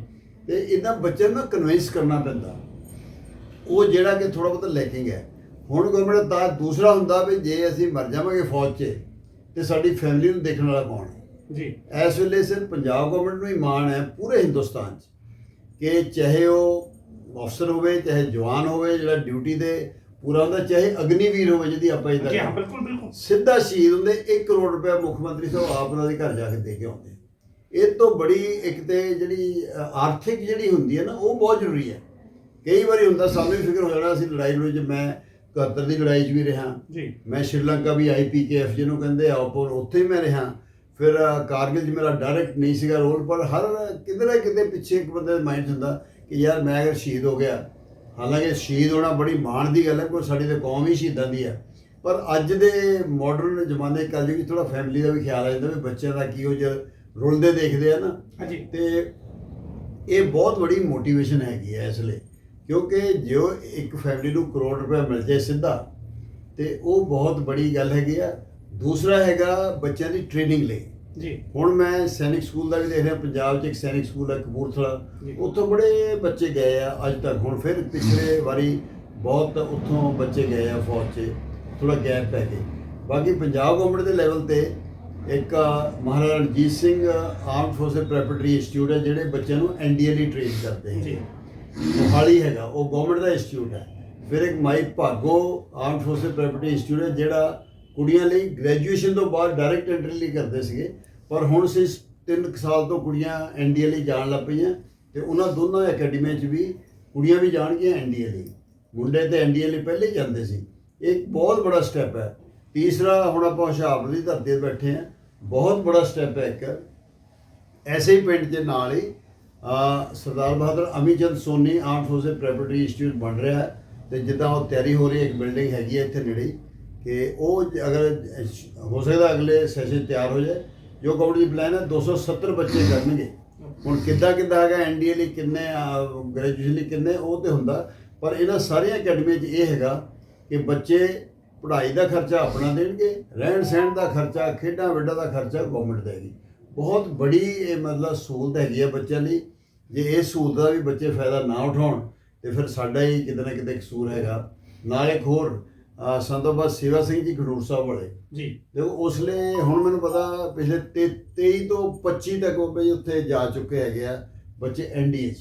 ਤੇ ਇਹਨਾਂ ਬੱਚਿਆਂ ਨੂੰ ਕਨਵਿੰਸ ਕਰਨਾ ਪੈਂਦਾ। ਉਹ ਜਿਹੜਾ ਕਿ ਥੋੜਾ ਬਹੁਤ ਲੈਕਿੰਗ ਹੈ। ਹੁਣ ਗਵਰਨਮੈਂਟ ਦਾ ਦੂਸਰਾ ਹੁੰਦਾ ਵੀ ਜੇ ਅਸੀਂ ਮਰ ਜਾਵਾਂਗੇ ਫੌਜ 'ਚ ਤੇ ਸਾਡੀ ਫੈਮਿਲੀ ਨੂੰ ਦੇਖਣ ਵਾਲਾ ਕੌਣ ਹੈ? ਜੀ। ਇਸ ਵੇਲੇ ਸਿਰਫ ਪੰਜਾਬ ਗਵਰਨਮੈਂਟ ਨੂੰ ਹੀ ਮਾਣ ਹੈ ਪੂਰੇ ਹਿੰਦੁਸਤਾਨ 'ਚ ਕਿ ਚਾਹੇ ਉਹ ਅਫਸਰ ਹੋਵੇ ਚਾਹੇ ਜਵਾਨ ਹੋਵੇ ਜਿਹੜਾ ਡਿਊਟੀ ਦੇ ਪੂਰਾ ਹੁੰਦਾ ਚਾਹੇ ਅਗਨੀਵੀਰ ਹੋਵੇ ਜਿਹਦੀ ਆਪਾਂ ਜੀ ਹਾਂ ਇਹਦਾ ਬਿਲਕੁਲ ਬਿਲਕੁਲ। ਸਿੱਧਾ ਸ਼ਹੀਦ ਹੁੰਦੇ 1 ਕਰੋੜ ਰੁਪਏ ਮੁੱਖ ਮੰਤਰੀ ਸਾਹਿਬ ਆਪ ਉਹਨਾਂ ਦੇ ਘਰ ਜਾ ਕੇ ਦੇ ਕੇ ਆਉਂਦੇ ਇਹ ਤੋਂ ਬੜੀ ਇੱਕ ਤੇ ਜਿਹੜੀ ਆਰਥਿਕ ਜਿਹੜੀ ਹੁੰਦੀ ਹੈ ਨਾ ਉਹ ਬਹੁਤ ਜ਼ਰੂਰੀ ਹੈ। ਕਈ ਵਾਰੀ ਹੁੰਦਾ ਸਾਨੂੰ ਵੀ ਫਿਕਰ ਹੋ ਜਾਣਾ ਅਸੀਂ ਲੜਾਈ ਲੜਾਈ 'ਚ ਮੈਂ 71 ਦੀ ਲੜਾਈ 'ਚ ਵੀ ਰਿਹਾ। ਜੀ। ਮੈਂ ਸ਼੍ਰੀਲੰਕਾ ਵੀ ਆਈਪੀਕੇਐਫ ਜਿਹਨੂੰ ਕਹਿੰਦੇ ਆ ਆਪੋ ਉੱਥੇ ਹੀ ਮੈਂ ਰਿਹਾ। ਫਿਰ ਕਾਰਗਿਲ 'ਚ ਮੇਰਾ ਡਾਇਰੈਕਟ ਨਹੀਂ ਸੀਗਾ ਰੋਲ ਪਰ ਹਰ ਨਾ ਕਿਤੇ ਪਿੱਛੇ ਇੱਕ ਬੰਦੇ ਦੇ ਮਾਈਂਡ ਹੁੰਦਾ ਕਿ ਯਾਰ ਮੈਂ ਅਗਰ ਸ਼ਹੀਦ ਹੋ ਗਿਆ ਹਾਲਾਂਕਿ ਸ਼ਹੀਦ ਹੋਣਾ ਬੜੀ ਮਾਣ ਦੀ ਗੱਲ ਹੈ ਕੋਈ ਸਾਡੀ ਤੇ ਕੌਮ ਹੀ ਸ਼ਹੀਦਾਂ ਦੀ ਹੈ। ਪਰ ਅੱਜ ਦੇ ਮਾਡਰਨ ਜ਼ਮਾਨੇ ਕੱਲ ਜੀ ਥੋੜਾ ਫੈਮਿਲੀ ਦਾ ਵੀ ਖਿਆਲ ਆ ਜਾਂਦਾ ਵੀ ਬੱਚਿਆਂ ਦਾ ਕੀ ਉਹ ਜਦ ਰੁਲਦੇ ਦੇਖਦੇ ਆ ਨਾ। ਹਾਂਜੀ। ਤੇ ਇਹ ਬਹੁਤ ਬੜੀ ਮੋਟੀਵੇਸ਼ਨ ਹੈਗੀ ਹੈ ਇਸ ਲਈ। ਕਿਉਂਕਿ ਜੋ ਇੱਕ ਫੈਮਿਲੀ ਨੂੰ ਕਰੋੜ ਰੁਪਏ ਮਿਲ ਜਾਏ ਸਿੱਧਾ ਤੇ ਉਹ ਬਹੁਤ ਬੜੀ ਗੱਲ ਹੈਗੀ ਆ। ਦੂਸਰਾ ਹੈਗਾ ਬੱਚਿਆਂ ਦੀ ਟ੍ਰੇਨਿੰਗ ਲਈ। ਜੀ। ਹੁਣ ਮੈਂ ਸੈਨਿਕ ਸਕੂਲ ਦਾ ਵੀ ਦੇਖ ਰਿਹਾ ਪੰਜਾਬ 'ਚ ਇੱਕ ਸੈਨਿਕ ਸਕੂਲ ਹੈ ਕਪੂਰਥਲਾ। ਜੀ। ਉੱਥੋਂ ਬੜੇ ਬੱਚੇ ਗਏ ਆ ਅੱਜ ਤੱਕ। ਹੁਣ ਫਿਰ ਪਿਛਲੇ ਵਾਰੀ ਬਹੁਤ ਉੱਥੋਂ ਬੱਚੇ ਗਏ ਆ ਫੌਜ 'ਚ। ਥੋੜਾ ਗੈਪ ਪੈ ਗਿਆ ਬਾਕੀ ਪੰਜਾਬ ਗਵਰਨਮੈਂਟ ਦੇ ਲੈਵਲ ਤੇ ਇੱਕ Maharaja Ranjit Singh armed forces preparatory institute ਹੈ ਜਿਹੜੇ ਬੱਚਿਆਂ ਨੂੰ ਐਨਡੀਏ ਲਈ ਟ੍ਰੇਨ ਕਰਦੇ ਜੀ। ਹੈ। ਮੋਹਾਲੀ ਹੈਗਾ ਉਹ ਗਵਰਨਮੈਂਟ ਦਾ ਇੰਸਟੀਚਿਊਟ ਹੈ। ਫਿਰ ਇੱਕ Mai Bhago armed forces preparatory institute ਹੈ ਜਿਹੜਾ ਕੁੜੀਆਂ ਲਈ ਗ੍ਰੈਜੂਏਸ਼ਨ ਤੋਂ ਬਾਅਦ ਡਾਇਰੈਕਟ ਐਂਟਰੀ ਲਈ ਕਰਦੇ ਸੀਗੇ। ਪਰ ਹੁਣ ਸੇ 3 ਸਾਲ ਤੋਂ ਕੁੜੀਆਂ ਐਨਡੀਏ ਲਈ ਜਾਣ ਲੱਗ ਪਈਆਂ ਤੇ ਉਹਨਾਂ ਦੋਨਾਂ ਅਕੈਡਮੀਆਂ 'ਚ ਵੀ ਕੁੜੀਆਂ ਵੀ ਜਾਣਗੀਆਂ ਐਨਡੀਏ ਲਈ। ਮੁੰਡੇ ਤੇ ਐਨਡੀਏ ਲਈ ਪਹਿਲੇ ਹੀ ਜਾਂਦੇ ਸੀ। ਇੱਕ ਬਹੁਤ ਬੜਾ ਸਟੈਪ ਹੈ। ਤੀਸਰਾ, ਹੁਣ ਆਪਾਂ ਹੁਸ਼ਿਆਰਪੁਰ ਦੀ ਧਰਤੀ ਤੇ ਬੈਠੇ ਹਾਂ। ਬਹੁਤ ਬੜਾ ਸਟੈਪ ਹੈ ਇੱਕ। ਐਸੇ ਹੀ ਪਿੰਡ ਦੇ ਨਾਲ ਹੀ Sardar Bahadur Amichand Soni arm forces preparatory institute ਬਣ ਰਿਹਾ ਹੈ ਤੇ ਜਿੱਦਾਂ ਉਹ ਤਿਆਰੀ ਹੋ ਰਹੀ ਹੈ, ਇੱਕ ਬਿਲਡਿੰਗ ਹੈਗੀ ਹੈ ਇੱਥੇ ਨੇੜੇ ਕਿ ਉਹ ਅਗਰ ਹੋ ਸਕਦਾ ਅਗਲੇ ਸੈਸ਼ਨ ਤਿਆਰ ਹੋ ਜਾਏ। ਜੋ ਗਵਰਨਮੈਂਟ ਦੀ ਪਲਾਨ ਹੈ 270 ਬੱਚੇ ਕਰਨਗੇ। ਹੁਣ ਕਿੱਦਾਂ ਕਿੱਦਾਂ ਹੈਗਾ ਐਨਡੀਏ ਲਈ ਕਿੰਨੇ ਗ੍ਰੈਜੂਏਸ਼ਨ ਲਈ ਕਿੰਨੇ, ਉਹ ਤੇ ਹੁੰਦਾ। ਪਰ ਇਹਨਾਂ ਸਾਰੀਆਂ ਅਕੈਡਮੀਆਂ 'ਚ ਇਹ ਹੈਗਾ ਕਿ ਬੱਚੇ ਪੜ੍ਹਾਈ ਦਾ ਖਰਚਾ ਆਪਣਾ ਦੇਣਗੇ ਰਹਿਣ ਸਹਿਣ ਦਾ ਖਰਚਾ ਖੇਡਾਂ ਵੇਡਾਂ ਦਾ ਖਰਚਾ ਗਵਰਨਮੈਂਟ ਦੇਗੀ ਬਹੁਤ ਬੜੀ ਇਹ ਮਤਲਬ ਸਹੂਲਤ ਹੈਗੀ ਹੈ ਬੱਚਿਆਂ ਲਈ। ਜੇ ਇਹ ਸਹੂਲਤ ਦਾ ਵੀ ਬੱਚੇ ਫਾਇਦਾ ਨਾ ਉਠਾਉਣ ਤੇ ਫਿਰ ਸਾਡਾ ਹੀ ਕਿਤੇ ਨਾ ਕਿਤੇ ਕਸੂਰ ਹੈਗਾ। ਨਾਲ ਇੱਕ ਹੋਰ ਸੰਤੋਬਾ ਸੇਵਾ ਸਿੰਘ ਜੀ ਖਡੂਰ ਸਾਹਿਬ ਵਾਲੇ। ਜੀ। ਦੇਖੋ ਉਸ ਲਈ ਹੁਣ ਮੈਨੂੰ ਪਤਾ ਪਿਛਲੇ ਤੇ- 23 ਤੋਂ 25 ਤੱਕ ਉਹ ਬਈ ਉੱਥੇ ਜਾ ਚੁੱਕੇ ਹੈਗੇ ਆ ਬੱਚੇ ਐਨਡੀਏ ਚ।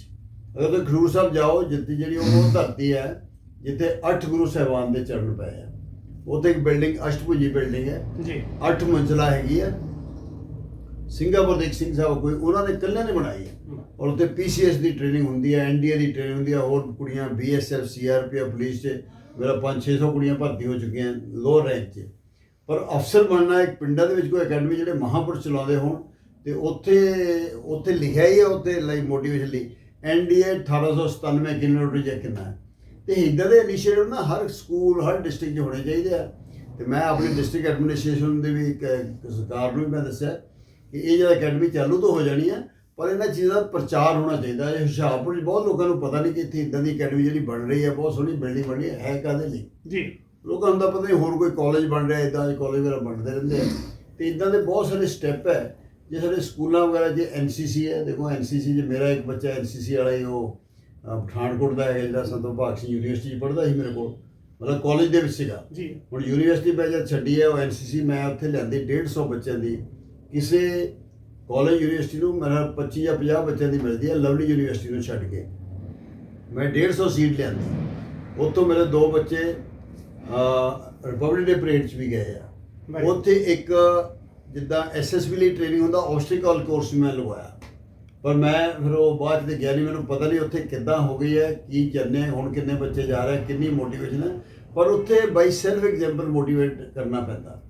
ਅਗਰ ਤੁਸੀਂ ਖਡੂਰ ਸਾਹਿਬ ਜਾਓ ਜਿੱਤੀ ਜਿਹੜੀ ਉਹ ਧਰਤੀ ਹੈ ਜਿੱਥੇ 8 ਗੁਰੂ ਸਾਹਿਬਾਨ ਦੇ ਚਰਨ ਪਏ ਆ। ਉੱਥੇ ਇੱਕ ਬਿਲਡਿੰਗ ਅਸ਼ਟਭੁਜੀ ਬਿਲਡਿੰਗ ਹੈ। ਜੀ। 8 ਮੰਜ਼ਲਾ ਹੈਗੀ ਹੈ ਸਿੰਗਾਪੁਰ ਦੇ ਇੱਕ ਸਿੰਘ ਸਾਹਿਬ ਕੋਈ ਉਹਨਾਂ ਨੇ ਇਕੱਲਿਆਂ ਨੇ ਬਣਾਈ ਹੈ। ਔਰ ਉੱਥੇ ਪੀਸੀਐਸ ਦੀ ਟ੍ਰੇਨਿੰਗ ਹੁੰਦੀ ਹੈ ਐਨਡੀਏ ਦੀ ਟ੍ਰੇਨਿੰਗ ਹੁੰਦੀ ਹੈ ਹੋਰ ਕੁੜੀਆਂ ਬੀਐਸਐਫ ਸੀਆਰਪੀਐਫ ਪੁਲਿਸ 'ਚ ਮੇਰਾ 5-600 ਕੁੜੀਆਂ ਭਰਤੀ ਹੋ ਚੁੱਕੀਆਂ ਲੋਅਰ ਰੈਂਕ 'ਚ। ਪਰ ਅਫਸਰ ਬਣਨਾ ਇੱਕ ਪਿੰਡਾਂ ਦੇ ਵਿੱਚ ਕੋਈ ਅਕੈਡਮੀ ਜਿਹੜੇ ਮਹਾਂਪੁਰਸ਼ ਚਲਾਉਂਦੇ ਹੋਣ ਤੇ ਉੱਥੇ ਉੱਥੇ ਲਿਖਿਆ ਹੀ ਹੈ ਉੱਥੇ ਲਈ। ਮੋਟੀਵੇਸ਼ਨ ਲਈ ਐਨਡੀਏ 1897 ਕਿਲੋਮੀਟਰ ਜਾਂ ਕਿੰਨਾ ਹੈ? ਤੇ ਇੱਦਾਂ ਦੇ ਇਨੀਸ਼ੀਏਟਿਵ ਨਾ ਹਰ ਸਕੂਲ ਹਰ ਡਿਸਟ੍ਰਿਕਟ 'ਚ ਹੋਣੇ ਚਾਹੀਦੇ ਆ। ਤੇ ਮੈਂ ਆਪਣੀ ਡਿਸਟ੍ਰਿਕਟ ਐਡਮਿਨਿਸਟ੍ਰੇਸ਼ਨ ਦੇ ਵੀ ਸਰਕਾਰ ਨੂੰ ਵੀ ਮੈਂ ਦੱਸਿਆ ਕਿ ਇਹ ਜਿਹੜਾ ਅਕੈਡਮੀ ਚਾਲੂ ਤਾਂ ਹੋ ਜਾਣੀ ਹੈ ਪਰ ਇਹਨਾਂ ਚੀਜ਼ਾਂ ਦਾ ਪ੍ਰਚਾਰ ਹੋਣਾ ਚਾਹੀਦਾ ਹੈ। ਹੁਸ਼ਿਆਰਪੁਰ 'ਚ ਬਹੁਤ ਲੋਕਾਂ ਨੂੰ ਪਤਾ ਨਹੀਂ ਕਿ ਇੱਥੇ ਇਦਾਂ ਦੀ ਅਕੈਡਮੀ ਜਿਹੜੀ ਬਣ ਰਹੀ ਹੈ ਬਹੁਤ ਸੋਹਣੀ ਬਿਲਡਿੰਗ ਬਣੀ ਹੈ ਹੈ ਕਾਹਦੇ ਲਈ? ਜੀ। ਲੋਕਾਂ ਨੂੰ ਤਾਂ ਪਤਾ ਨਹੀਂ ਹੋਰ ਕੋਈ ਕਾਲਜ ਬਣ ਰਿਹਾ ਇਦਾਂ ਦੇ ਕਾਲਜ ਵਗੈਰਾ ਬਣਦੇ ਰਹਿੰਦੇ ਆ। ਤੇ ਇਦਾਂ ਦੇ ਬਹੁਤ ਸਾਰੇ ਸਟੈਪ ਹੈ ਜੇ ਸਾਡੇ ਸਕੂਲਾਂ ਵਗੈਰਾ ਜੇ ਐਨਸੀਸੀ ਹੈ ਦੇਖੋ ਐਨਸੀਸੀ 'ਚ ਮੇਰਾ ਇੱਕ ਬੱਚਾ ਐਨਸੀਸੀ ਵਾਲਾ ਹੀ ਉਹ ਪਠਾਨਕੋਟ ਦਾ ਹੈ ਜਿਹੜਾ ਸੰਤੋ ਭਾਗ ਸਿੰਘ ਯੂਨੀਵਰਸਿਟੀ 'ਚ ਪੜ੍ਹਦਾ ਸੀ ਮੇਰੇ ਕੋਲ। ਮਤਲਬ ਕਾਲਜ ਦੇ ਵਿੱਚ ਸੀਗਾ। ਜੀ। ਹੁਣ ਯੂਨੀਵਰਸਿਟੀ ਮੈਂ ਜਦ ਛੱਡੀ ਹੈ ਉਹ ਐਨਸੀਸੀ ਮੈਂ ਉੱਥੇ ਲਿਆਂਦੀ 150 ਬੱਚਿਆਂ ਦੀ। ਕਿਸੇ ਕਾਲਜ ਯੂਨੀਵਰਸਿਟੀ ਨੂੰ ਮੇਰਾ 25 ਜਾਂ 50 ਬੱਚਿਆਂ ਦੀ ਮਿਲਦੀ ਹੈ ਲਵਲੀ ਯੂਨੀਵਰਸਿਟੀ ਨੂੰ ਛੱਡ ਕੇ। ਮੈਂ 150 ਸੀਟ ਲਿਆਂਦੀ। ਉੱਥੋਂ ਮੇਰੇ ਦੋ ਬੱਚੇ ਰਿਪਬਲਿਕ ਡੇ ਪਰੇਡ 'ਚ ਵੀ ਗਏ ਆ. ਉੱਥੇ ਇੱਕ ਜਿੱਦਾਂ ਐਸਐਸਬੀ ਲਈ ਟ੍ਰੇਨਿੰਗ ਹੁੰਦਾ ਆਬਸਟੀਕਲ ਕੋਰਸ ਮੈਂ ਲਗਵਾਇਆ ਪਰ ਮੈਂ ਫਿਰ ਉਹ ਬਾਅਦ ਤੇ ਗਿਆ ਨਹੀਂ ਮੈਨੂੰ ਪਤਾ ਨਹੀਂ ਉੱਥੇ ਕਿੱਦਾਂ ਹੋ ਗਈ ਹੈ ਕੀ ਚੰਨੇ ਹੁਣ ਕਿੰਨੇ ਬੱਚੇ ਜਾ ਰਹੇ ਕਿੰਨੀ ਮੋਟੀਵੇਸ਼ਨ ਹੈ। ਪਰ ਉੱਥੇ ਬਾਈ ਸੈਲਫ ਐਗਜ਼ਾਮਪਲ ਮੋਟੀਵੇਟ ਕਰਨਾ ਪੈਂਦਾ।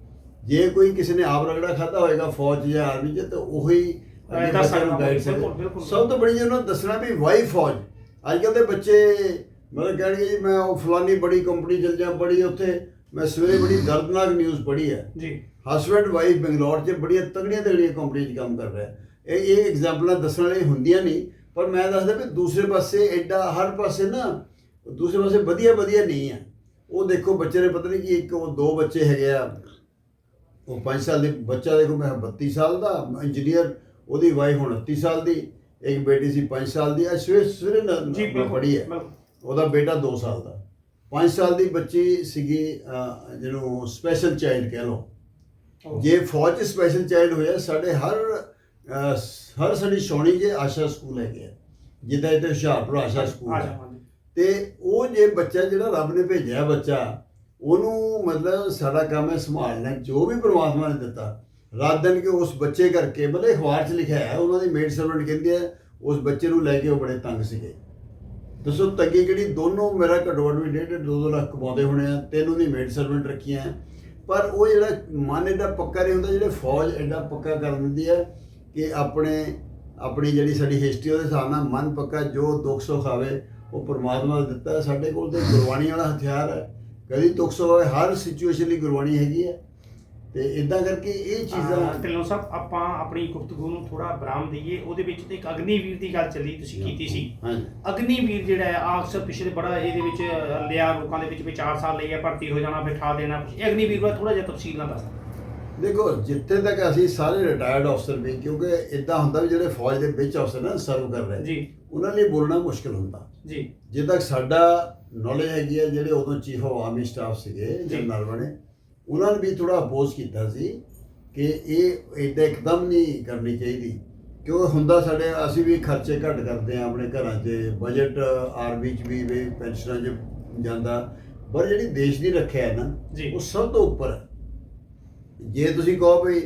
ਜੇ ਕੋਈ ਕਿਸੇ ਨੇ ਆਪ ਰਗੜਾ ਖਾਦਾ ਹੋਏਗਾ ਫੌਜ ਜਾਂ ਆਰਮੀ 'ਚ ਤਾਂ ਉਹੀ ਬੱਚਿਆਂ ਨੂੰ ਸਕਦਾ। ਬਿਲਕੁਲ। ਸਭ ਤੋਂ ਬੜੀ ਉਹਨਾਂ ਦੱਸਣਾ ਵੀ ਵਾਈ ਫੌਜ? ਅੱਜ ਕੱਲ੍ਹ ਦੇ ਬੱਚੇ ਮਤਲਬ ਕਹਿਣਗੇ ਜੀ ਮੈਂ ਉਹ ਫਲਾਨੀ ਬੜੀ ਕੰਪਨੀ ਚਲ ਜਾ ਬੜੀ ਉੱਥੇ ਮੈਂ ਸਵੇਰੇ ਬੜੀ ਦਰਦਨਾਕ ਨਿਊਜ਼ ਪੜ੍ਹੀ ਹੈ। ਜੀ। ਹਸਬੈਂਡ ਵਾਈਫ ਬੰਗਲੌਰ 'ਚ ਬੜੀਆਂ ਤਗੜੀਆਂ ਤਗੜੀਆਂ ਕੰਪਨੀ 'ਚ ਕੰਮ ਕਰ ਰਿਹਾ। ਇਹ ਇਹ ਐਗਜ਼ਾਮਪਲਾਂ ਦੱਸਣ ਵਾਲੀ ਹੁੰਦੀਆਂ ਨਹੀਂ ਪਰ ਮੈਂ ਦੱਸਦਾ ਵੀ ਦੂਸਰੇ ਪਾਸੇ ਐਡਾ ਹਰ ਪਾਸੇ ਨਾ ਦੂਸਰੇ ਪਾਸੇ ਵਧੀਆ ਵਧੀਆ ਨਹੀਂ ਹੈ ਉਹ ਦੇਖੋ ਬੱਚੇ ਨੇ ਪਤਾ ਨਹੀਂ ਕਿ ਇੱਕ ਉਹ ਦੋ ਬੱਚੇ ਹੈਗੇ ਆ। ਉਹ 5 ਸਾਲ ਦੇ ਬੱਚਾ ਦੇਖੋ ਮੈਂ 32 ਸਾਲ ਦਾ ਇੰਜੀਨੀਅਰ ਉਹਦੀ ਵਾਈਫ ਹੁਣ 29 ਸਾਲ ਦੀ ਇੱਕ ਬੇਟੀ ਸੀ 5 ਸਾਲ ਦੀ ਅੱਜ ਸਵੇਰੇ ਨ- ਪੜ੍ਹੀ ਹੈ। ਉਹਦਾ ਬੇਟਾ 2 ਸਾਲ ਦਾ। 5 ਸਾਲ ਦੀ ਬੱਚੀ ਸੀਗੀ ਜਿਹਨੂੰ ਸਪੈਸ਼ਲ ਚਾਈਲਡ ਕਹਿ ਲਓ। ਜੇ ਫੌਜ ਸਪੈਸ਼ਲ ਚਾਈਲਡ ਹੋਇਆ ਸਾਡੇ ਹਰ ਹਰ ਸਾਡੀ ਸੋਣੀ ਜੇ ਆਸ਼ਾ ਸਕੂਲ ਹੈਗੇ ਆ। ਜਿੱਦਾਂ ਇੱਥੇ ਹੁਸ਼ਿਆਰਪੁਰ ਆਸ਼ਾ ਸਕੂਲ ਹੈ ਤੇ ਉਹ ਜੇ ਬੱਚਾ ਜਿਹੜਾ ਰੱਬ ਨੇ ਭੇਜਿਆ ਬੱਚਾ ਉਹਨੂੰ ਮਤਲਬ ਸਾਡਾ ਕੰਮ ਹੈ ਸੰਭਾਲਣਾ ਜੋ ਵੀ ਪ੍ਰਮਾਤਮਾ ਨੇ ਦਿੱਤਾ ਰਾਤ ਦਿਨ ਕੇ ਉਸ ਬੱਚੇ ਕਰਕੇ ਮਤਲਬ ਅਖਬਾਰ 'ਚ ਲਿਖਿਆ ਹੈ ਉਹਨਾਂ ਦੀ ਮੇਡ ਸਰਵੈਂਟ ਕਹਿੰਦੀ ਹੈ ਉਸ ਬੱਚੇ ਨੂੰ ਲੈ ਕੇ ਉਹ ਬੜੇ ਤੰਗ ਸੀਗੇ। ਦੱਸੋ ਤੰਗੀ ਕਿਹੜੀ ਦੋਨੋਂ ਮੇਰਾ ਘੱਟੋ ਘੱਟ ਵੀ ਡੇਢ ਡੇਢ ਦੋ ਦੋ ਲੱਖ ਕਮਾਉਂਦੇ ਹੋਣੇ ਆ ਤੈਨੂੰ ਦੀ ਮੇਡ ਸਰਵੈਂਟ ਰੱਖੀਆਂ। ਪਰ ਉਹ ਜਿਹੜਾ ਮਨ ਐਡਾ ਪੱਕਾ ਨਹੀਂ ਹੁੰਦਾ ਜਿਹੜੇ ਫੌਜ ਐਡਾ ਪੱਕਾ ਕਰ ਦਿੰਦੀ ਹੈ ਕਿ ਆਪਣੇ ਆਪਣੀ ਜਿਹੜੀ ਸਾਡੀ ਹਿਸਟਰੀ ਉਹਦੇ ਹਿਸਾਬ ਨਾਲ ਮਨ ਪੱਕਾ ਜੋ ਦੁੱਖ ਸੁੱਖ ਆਵੇ ਉਹ ਪਰਮਾਤਮਾ ਦਾ ਦਿੱਤਾ। ਸਾਡੇ ਕੋਲ ਤੇ ਗੁਰਬਾਣੀ ਵਾਲਾ ਹਥਿਆਰ ਹੈ। ਕਦੀ ਦੁੱਖ ਸੁੱਖ ਆਵੇ ਹਰ ਸਿਚੁਏਸ਼ਨ ਲਈ ਗੁਰਬਾਣੀ ਹੈਗੀ ਹੈ। ਤੇ ਇਦਾਂ ਕਰਕੇ ਇਹ ਚੀਜ਼ਾਂ ਢਿੱਲੋਂ ਸਾਹਿਬ ਆਪਾਂ ਆਪਣੀ ਗੁਫ਼ਤਗੂ ਨੂੰ ਥੋੜਾ ਬਰਾਮ ਦਈਏ। ਉਹਦੇ ਵਿੱਚ ਤੇ ਇੱਕ ਅਗਨੀਵੀਰ ਦੀ ਗੱਲ ਚੱਲੀ ਤੁਸੀਂ ਕੀਤੀ ਸੀ। ਅਗਨੀਵੀਰ ਜਿਹੜਾ ਹੈ ਆ ਅਕਸਰ ਪਿਛਲੇ ਬੜਾ ਇਹਦੇ ਵਿੱਚ ਲਿਆ ਲੋਕਾਂ ਦੇ ਵਿੱਚ ਵੀ 4 ਸਾਲ ਲਈ ਹੈ ਭਰਤੀ ਹੋ ਜਾਣਾ ਬਿਠਾ ਦੇਣਾ ਇਹ ਅਗਨੀਵੀਰ ਬਾਰੇ ਥੋੜਾ ਜਿਹਾ ਤਫਸੀਲ ਨਾਲ ਦੱਸ ਦੇਖੋ ਜਿੱਥੇ ਤੱਕ ਅਸੀਂ ਸਾਰੇ ਰਿਟਾਇਰਡ ਅਫਸਰ ਵੀ ਕਿਉਂਕਿ ਇਦਾਂ ਹੁੰਦਾ ਵੀ ਜਿਹੜੇ ਫੌਜ ਦੇ ਵਿੱਚ ਅਫਸਰ ਨਾ ਸਰਵ ਕਰ ਰਹੇ ਜੀ। ਉਹਨਾਂ ਲਈ ਬੋਲਣਾ ਮੁਸ਼ਕਲ ਹੁੰਦਾ। ਜੀ। ਜੇ ਤੱਕ ਸਾਡਾ ਨੌਲੇਜ ਹੈਗੀ ਹੈ ਜਿਹੜੇ ਉਦੋਂ ਚੀਫ ਆਫ ਆਰਮੀ ਸਟਾਫ ਸੀਗੇ। ਜਨਰਲ ਬਣੇ ਉਹਨਾਂ ਨੇ ਵੀ ਥੋੜਾ ਅਪੋਜ਼ ਕੀਤਾ ਸੀ ਕਿ ਇਹ ਇਦਾਂ ਇੱਕਦਮ ਨਹੀਂ ਕਰਨੀ ਚਾਹੀਦੀ। ਕਿਉਂਕਿ ਹੁੰਦਾ ਸਾਡੇ ਅਸੀਂ ਵੀ ਖਰਚੇ ਘੱਟ ਕਰਦੇ ਆ ਆਪਣੇ ਘਰਾਂ 'ਚ ਬਜਟ ਆਰਮੀ 'ਚ ਵੀ ਵੀ ਪੈਨਸ਼ਨਾਂ 'ਚ ਜਾਂਦਾ। ਪਰ ਜਿਹੜੀ ਦੇਸ਼ ਦੀ ਰੱਖਿਆ ਹੈ ਨਾ। ਉਹ ਸਭ ਤੋਂ ਉੱਪਰ ਹੈ। ਜੇ ਤੁਸੀਂ ਕਹੋ ਵੀ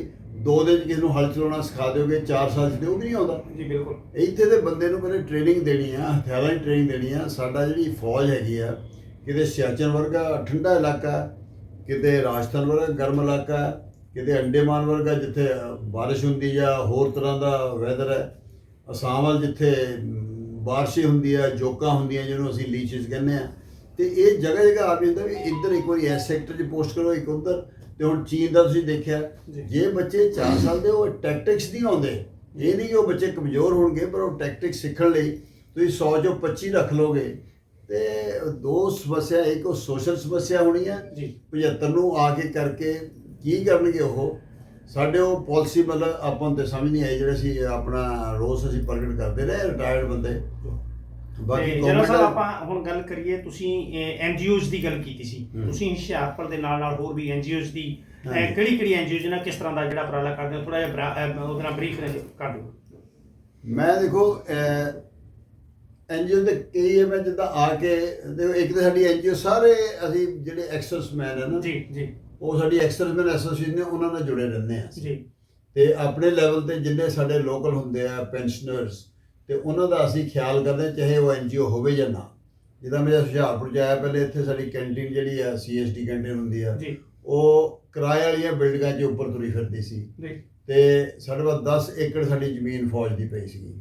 ਦੋ ਦਿਨ ਕਿਸੇ ਨੂੰ ਹਲ ਚਲਾਉਣਾ ਸਿਖਾ ਦਿਓਗੇ 4 ਸਾਲ 'ਚ ਉਹ ਵੀ ਨਹੀਂ ਆਉਂਦਾ। ਜੀ ਬਿਲਕੁਲ। ਇੱਥੇ ਦੇ ਬੰਦੇ ਨੂੰ ਪਹਿਲੇ ਟ੍ਰੇਨਿੰਗ ਦੇਣੀ ਆ ਹਥਿਆਰਾਂ ਦੀ ਟ੍ਰੇਨਿੰਗ ਦੇਣੀ ਆ ਸਾਡਾ ਜਿਹੜੀ ਫੌਜ ਹੈਗੀ ਆ ਕਿਤੇ ਸਿਆਚਨ ਵਰਗਾ ਠੰਡਾ ਇਲਾਕਾ ਕਿਤੇ ਰਾਜਸਥਾਨ ਵਰਗਾ ਗਰਮ ਇਲਾਕਾ ਕਿਤੇ ਅੰਡੇਮਾਨ ਵਰਗਾ ਜਿੱਥੇ ਬਾਰਿਸ਼ ਹੁੰਦੀ ਆ ਹੋਰ ਤਰ੍ਹਾਂ ਦਾ ਵੈਦਰ ਹੈ ਅਸਾਮ ਵੱਲ ਜਿੱਥੇ ਬਾਰਿਸ਼ੀ ਹੁੰਦੀ ਆ ਜੋਕਾਂ ਹੁੰਦੀਆਂ ਜਿਹਨੂੰ ਅਸੀਂ ਲੀਚਸ ਕਹਿੰਦੇ ਆ ਤੇ ਇਹ ਜਗ੍ਹਾ ਜਗ੍ਹਾ ਆਰਮੀ ਹੁੰਦਾ ਵੀ ਇੱਧਰ ਇੱਕ ਵਾਰੀ ਇਸ ਸੈਕਟਰ 'ਚ ਪੋਸਟ ਕਰੋ ਇੱਕ ਉੱਧਰ। ਤੇ ਹੁਣ ਚੀਨ ਦਾ ਤੁਸੀਂ ਦੇਖਿਆ ਜੀ। ਬੱਚੇ 4 ਸਾਲ ਦੇ ਉਹ ਟੈਕਟਿਕਸ ਨਹੀਂ ਆਉਂਦੇ। ਇਹ ਨਹੀਂ ਕਿ ਉਹ ਬੱਚੇ ਕਮਜ਼ੋਰ ਹੋਣਗੇ ਪਰ ਉਹ ਟੈਕਟਿਕਸ ਸਿੱਖਣ ਲਈ ਤੁਸੀਂ 100 ਚੋਂ 25 ਰੱਖ ਲੋਗੇ। ਤੇ ਦੋ ਸਮੱਸਿਆ ਇੱਕ ਉਹ ਸੋਸ਼ਲ ਸਮੱਸਿਆ ਹੋਣੀ ਹੈ ਜੀ। 75 ਨੂੰ ਆ ਕੇ ਕਰਕੇ ਕੀ ਕਰਨਗੇ ਉਹ? ਸਾਡੇ ਉਹ ਪਾਲਿਸੀ ਮਤਲਬ ਆਪਾਂ ਤੇ ਸਮਝ ਨਹੀਂ ਆਈ ਜਿਹੜੇ ਸੀ ਆਪਣਾ ਰੋਸ ਅਸੀਂ ਪ੍ਰਗਟ ਕਰਦੇ ਰਹੇ ਰਿਟਾਇਰਡ ਬੰਦੇ। ਬਾਕੀ ਤੇ ਜਨਰਲ ਸਾਹਿਬ ਆਪਾਂ ਹੁਣ ਗੱਲ ਕਰੀਏ ਤੁਸੀਂ ਐਨਜੀਓਜ਼ ਦੀ ਗੱਲ ਕੀਤੀ ਸੀ। ਤੁਸੀਂ ਹੁਸ਼ਿਆਰਪੁਰ ਦੇ ਨਾਲ ਨਾਲ ਹੋਰ ਵੀ ਐਨਜੀਓਜ਼ ਦੀ ਹਾਂਜੀ। ਕਿਹੜੀ ਕਿਹੜੀ ਐਨਜੀਓਜ਼ ਨਾਲ ਕਿਸ ਤਰ੍ਹਾਂ ਦਾ ਜਿਹੜਾ ਉਪਰਾਲਾ ਕਰਦੇ ਹੋ ਥੋੜਾ ਜਿਹਾ ਉਹਦੇ ਨਾਲ ਬਰੀਫ ਕਰ ਦਿਓ ਮੈਂ ਦੇਖੋ ਐਨਜੀਓ ਦੇ ਕਈ ਹੈ ਮੈਂ ਜਿੱਦਾਂ ਆ ਕੇ ਦੇਖੋ ਇੱਕ ਤਾਂ ਸਾਡੀ ਐਨਜੀਓ ਸਾਰੇ ਅਸੀਂ ਜਿਹੜੇ ਐਕਸਰਸਮੈਨ ਹੈ ਨਾ ਜੀ ਜੀ ਉਹ ਸਾਡੀ ਐਕਸਰਸਮੈਨ ਐਸੋਸੀਏਸ਼ਨ ਨੇ ਉਹਨਾਂ ਨਾਲ ਜੁੜੇ ਰਹਿੰਦੇ ਆ। ਜੀ ਤੇ ਆਪਣੇ ਲੈਵਲ ਤੇ ਜਿੰਨੇ ਸਾਡੇ ਲੋਕਲ ਹੁੰਦੇ ਆ ਪੈਨਸ਼ਨਰਸ ਤੇ ਉਹਨਾਂ ਦਾ ਅਸੀਂ ਖਿਆਲ ਕਰਦੇ ਚਾਹੇ ਉਹ ਐਨਜੀਓ ਹੋਵੇ ਜਾਂ ਨਾ। ਜਿੱਦਾਂ ਮੈਂ ਹੁਸ਼ਿਆਰਪੁਰ ਚ ਆਇਆ ਪਹਿਲੇ ਇੱਥੇ ਸਾਡੀ ਕੈਂਟੀਨ ਜਿਹੜੀ ਆ ਸੀਐਸਡੀ ਕੈਂਟੀਨ ਹੁੰਦੀ ਆ ਉਹ ਕਿਰਾਏ ਵਾਲੀਆਂ ਬਿਲਡਿੰਗਾਂ 'ਚ ਉੱਪਰ ਤੁਰੀ ਫਿਰਦੀ ਸੀ। ਤੇ ਸਾਡੇ ਕੋਲ 10 ਏਕੜ ਸਾਡੀ ਜ਼ਮੀਨ ਫੌਜ ਦੀ ਪਈ ਸੀਗੀ।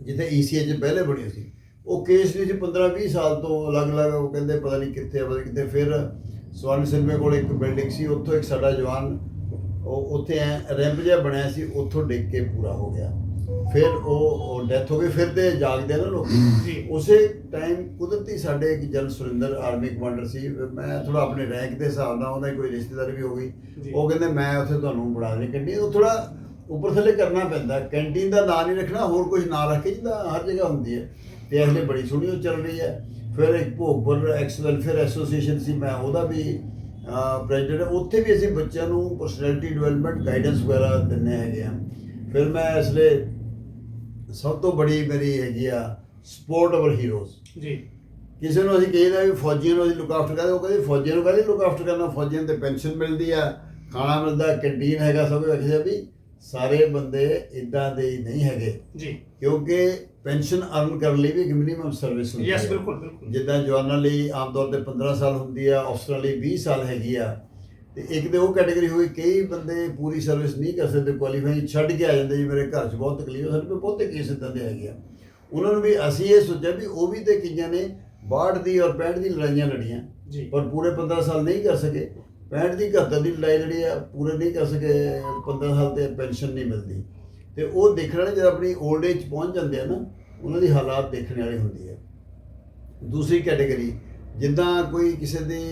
ਜਿੱਥੇ ਈਸੀਏ 'ਚ ਪਹਿਲੇ ਬਣੀ ਸੀ। ਉਹ ਕੇਸ ਨਹੀਂ ਸੀ 15 20 ਸਾਲ ਤੋਂ ਅਲੱਗ-ਅਲੱਗ ਉਹ ਕਹਿੰਦੇ ਪਤਾ ਨਹੀਂ ਕਿੱਥੇ ਆ, ਕਿੱਥੇ। ਫਿਰ ਸਵਰਨ ਸਿਨਮੇ ਕੋਲ ਇੱਕ ਬਿਲਡਿੰਗ ਸੀ ਉੱਥੋਂ ਇੱਕ ਸਾਡਾ ਜਵਾਨ ਉਹ ਉੱਥੇ ਐ ਰੈਂਪ ਜਿਹਾ ਬਣਿਆ ਸੀ ਉੱਥੋਂ ਡਿੱਗ ਕੇ ਪੂਰਾ ਹੋ ਗਿਆ। ਫਿਰ ਉਹ ਡੈਥ ਹੋ ਗਈ ਫਿਰ ਤੇ ਜਾਗਦੇ ਆ ਨਾ ਲੋਕੀ। ਜੀ। ਉਸੇ ਟਾਈਮ ਕੁਦਰਤੀ ਸਾਡੇ ਇੱਕ ਜਨ ਸੁਰਿੰਦਰ ਆਰਮੀ ਕਮਾਂਡਰ ਸੀ। ਮੈਂ ਥੋੜਾ ਆਪਣੇ ਰੈਂਕ ਦੇ ਹਿਸਾਬ ਨਾਲ ਉਹਦਾ ਕੋਈ ਰਿਸ਼ਤੇਦਾਰ ਵੀ ਹੋ ਗਈ। ਉਹ ਕਹਿੰਦੇ ਮੈਂ ਉੱਥੇ ਤੁਹਾਨੂੰ ਬਣਾ ਦੇਣੀ ਕੈਂਟੀਨ ਉਹ ਥੋੜਾ ਉੱਪਰ ਥੱਲੇ ਕਰਨਾ ਪੈਂਦਾ। ਕੈਂਟੀਨ ਦਾ ਨਾਂ ਨਹੀਂ ਰੱਖਣਾ ਹੋਰ ਕੁਝ ਨਾਂ ਰੱਖ ਕੇ ਜਿੱਦਾਂ ਹਰ ਜਗ੍ਹਾ ਹੁੰਦੀ ਹੈ। ਤੇ ਇਸ ਲਈ ਬੜੀ ਸੋਹਣੀ ਉਹ ਚੱਲ ਰਹੀ ਹੈ। ਫਿਰ ਇੱਕ ਭੋਗਪੁਰ ਐਕਸ ਵੈਲਫੇਅਰ ਐਸੋਸੀਏਸ਼ਨ ਸੀ। ਮੈਂ ਉਹਦਾ ਵੀ ਪ੍ਰੈਜ਼ੀਡੈਂਟ ਉੱਥੇ ਵੀ ਅਸੀਂ ਬੱਚਿਆਂ ਨੂੰ ਪਰਸਨੈਲਿਟੀ ਡਿਵੈਲਪਮੈਂਟ ਗਾਈਡੈਂਸ ਵਗੈਰਾ ਦਿੰਦੇ ਹੈਗੇ ਆ ਫਿਰ ਮੈਂ ਇਸ ਲਈ ਸਭ ਤੋਂ ਬੜੀ ਮੇਰੀ ਹੈਗੀ ਆ ਸਪੋਰਟ ਅਵਰ ਹੀਰੋਜ਼ ਜੀ। ਕਿਸੇ ਨੂੰ ਅਸੀਂ ਕਹੀਦਾ ਵੀ ਫੌਜੀਆਂ ਨੂੰ ਅਸੀਂ ਲੁੱਕ ਆਫਟਰ ਕਰਦੇ ਉਹ ਕਹਿੰਦੇ ਫੌਜੀਆਂ ਨੂੰ ਕਹਿੰਦੇ ਲੁੱਕ ਆਫਟਰ ਕਰਨਾ ਫੌਜੀਆਂ ਤੇ ਪੈਨਸ਼ਨ ਮਿਲਦੀ ਆ ਖਾਣਾ ਮਿਲਦਾ ਕੈਂਟੀਨ ਹੈਗਾ ਸਭ ਕੁਝ ਰੱਖਿਆ ਵੀ ਸਾਰੇ ਬੰਦੇ ਇਦਾਂ ਦੇ ਹੀ ਨਹੀਂ ਹੈਗੇ। ਜੀ। ਕਿਉਂਕਿ ਪੈਨਸ਼ਨ ਅਰਨ ਕਰਨ ਲਈ ਵੀ ਇੱਕ ਮਿਨੀਮਮ ਸਰਵਿਸ ਹੁੰਦੀ ਯੈਸ ਹੈ ਬਿਲਕੁਲ ਬਿਲਕੁਲ। ਜਿੱਦਾਂ ਜਵਾਨਾਂ ਲਈ ਆਮ ਤੌਰ ਤੇ 15 ਸਾਲ ਹੁੰਦੀ ਆ ਅਫਸਰਾਂ ਲਈ 20 ਸਾਲ ਹੈਗੀ ਆ। ਤੇ ਇੱਕ ਤੇ ਉਹ ਕੈਟਾਗਰੀ ਹੋਈ ਕਈ ਬੰਦੇ ਪੂਰੀ ਸਰਵਿਸ ਨਹੀਂ ਕਰ ਸਕਦੇ ਕੁਆਲੀਫਾਈ ਛੱਡ ਕੇ ਆ ਜਾਂਦੇ ਜੀ ਮੇਰੇ ਘਰ 'ਚ ਬਹੁਤ ਤਕਲੀਫ ਸਾਡੇ ਕੋਲ ਬਹੁਤੇ ਕੇਸ ਇਦਾਂ ਦੇ ਆ। ਉਹਨਾਂ ਨੂੰ ਵੀ ਅਸੀਂ ਇਹ ਸੋਚਿਆ ਵੀ ਉਹ ਵੀ ਤੇ ਕਈਆਂ ਨੇ 62 ਦੀ ਔਰ 65 ਦੀ ਲੜਾਈਆਂ ਲੜੀਆਂ ਜੀ। ਪਰ ਪੂਰੇ 15 ਸਾਲ ਨਹੀਂ ਕਰ ਸਕੇ। 65 ਦੀ 71 ਦੀ ਲੜਾਈ ਲੜੀ ਆ ਪੂਰੇ ਨਹੀਂ ਕਰ ਸਕੇ 15 ਸਾਲ ਤੇ ਪੈਨਸ਼ਨ ਨਹੀਂ ਮਿਲਦੀ। ਤੇ ਉਹ ਦੇਖਣ ਵਾਲੇ ਜਦ ਆਪਣੀ 올ਡ ਏਜ ਪਹੁੰਚ ਜਾਂਦੇ ਆ ਨਾ ਉਹਨਾਂ ਦੀ ਹਾਲਾਤ ਦੇਖਣ ਵਾਲੀ ਹੁੰਦੀ ਹੈ ਦੂਸਰੀ ਕੈਟਾਗਰੀ ਜਿੱਦਾਂ ਕੋਈ ਕਿਸੇ ਦੀ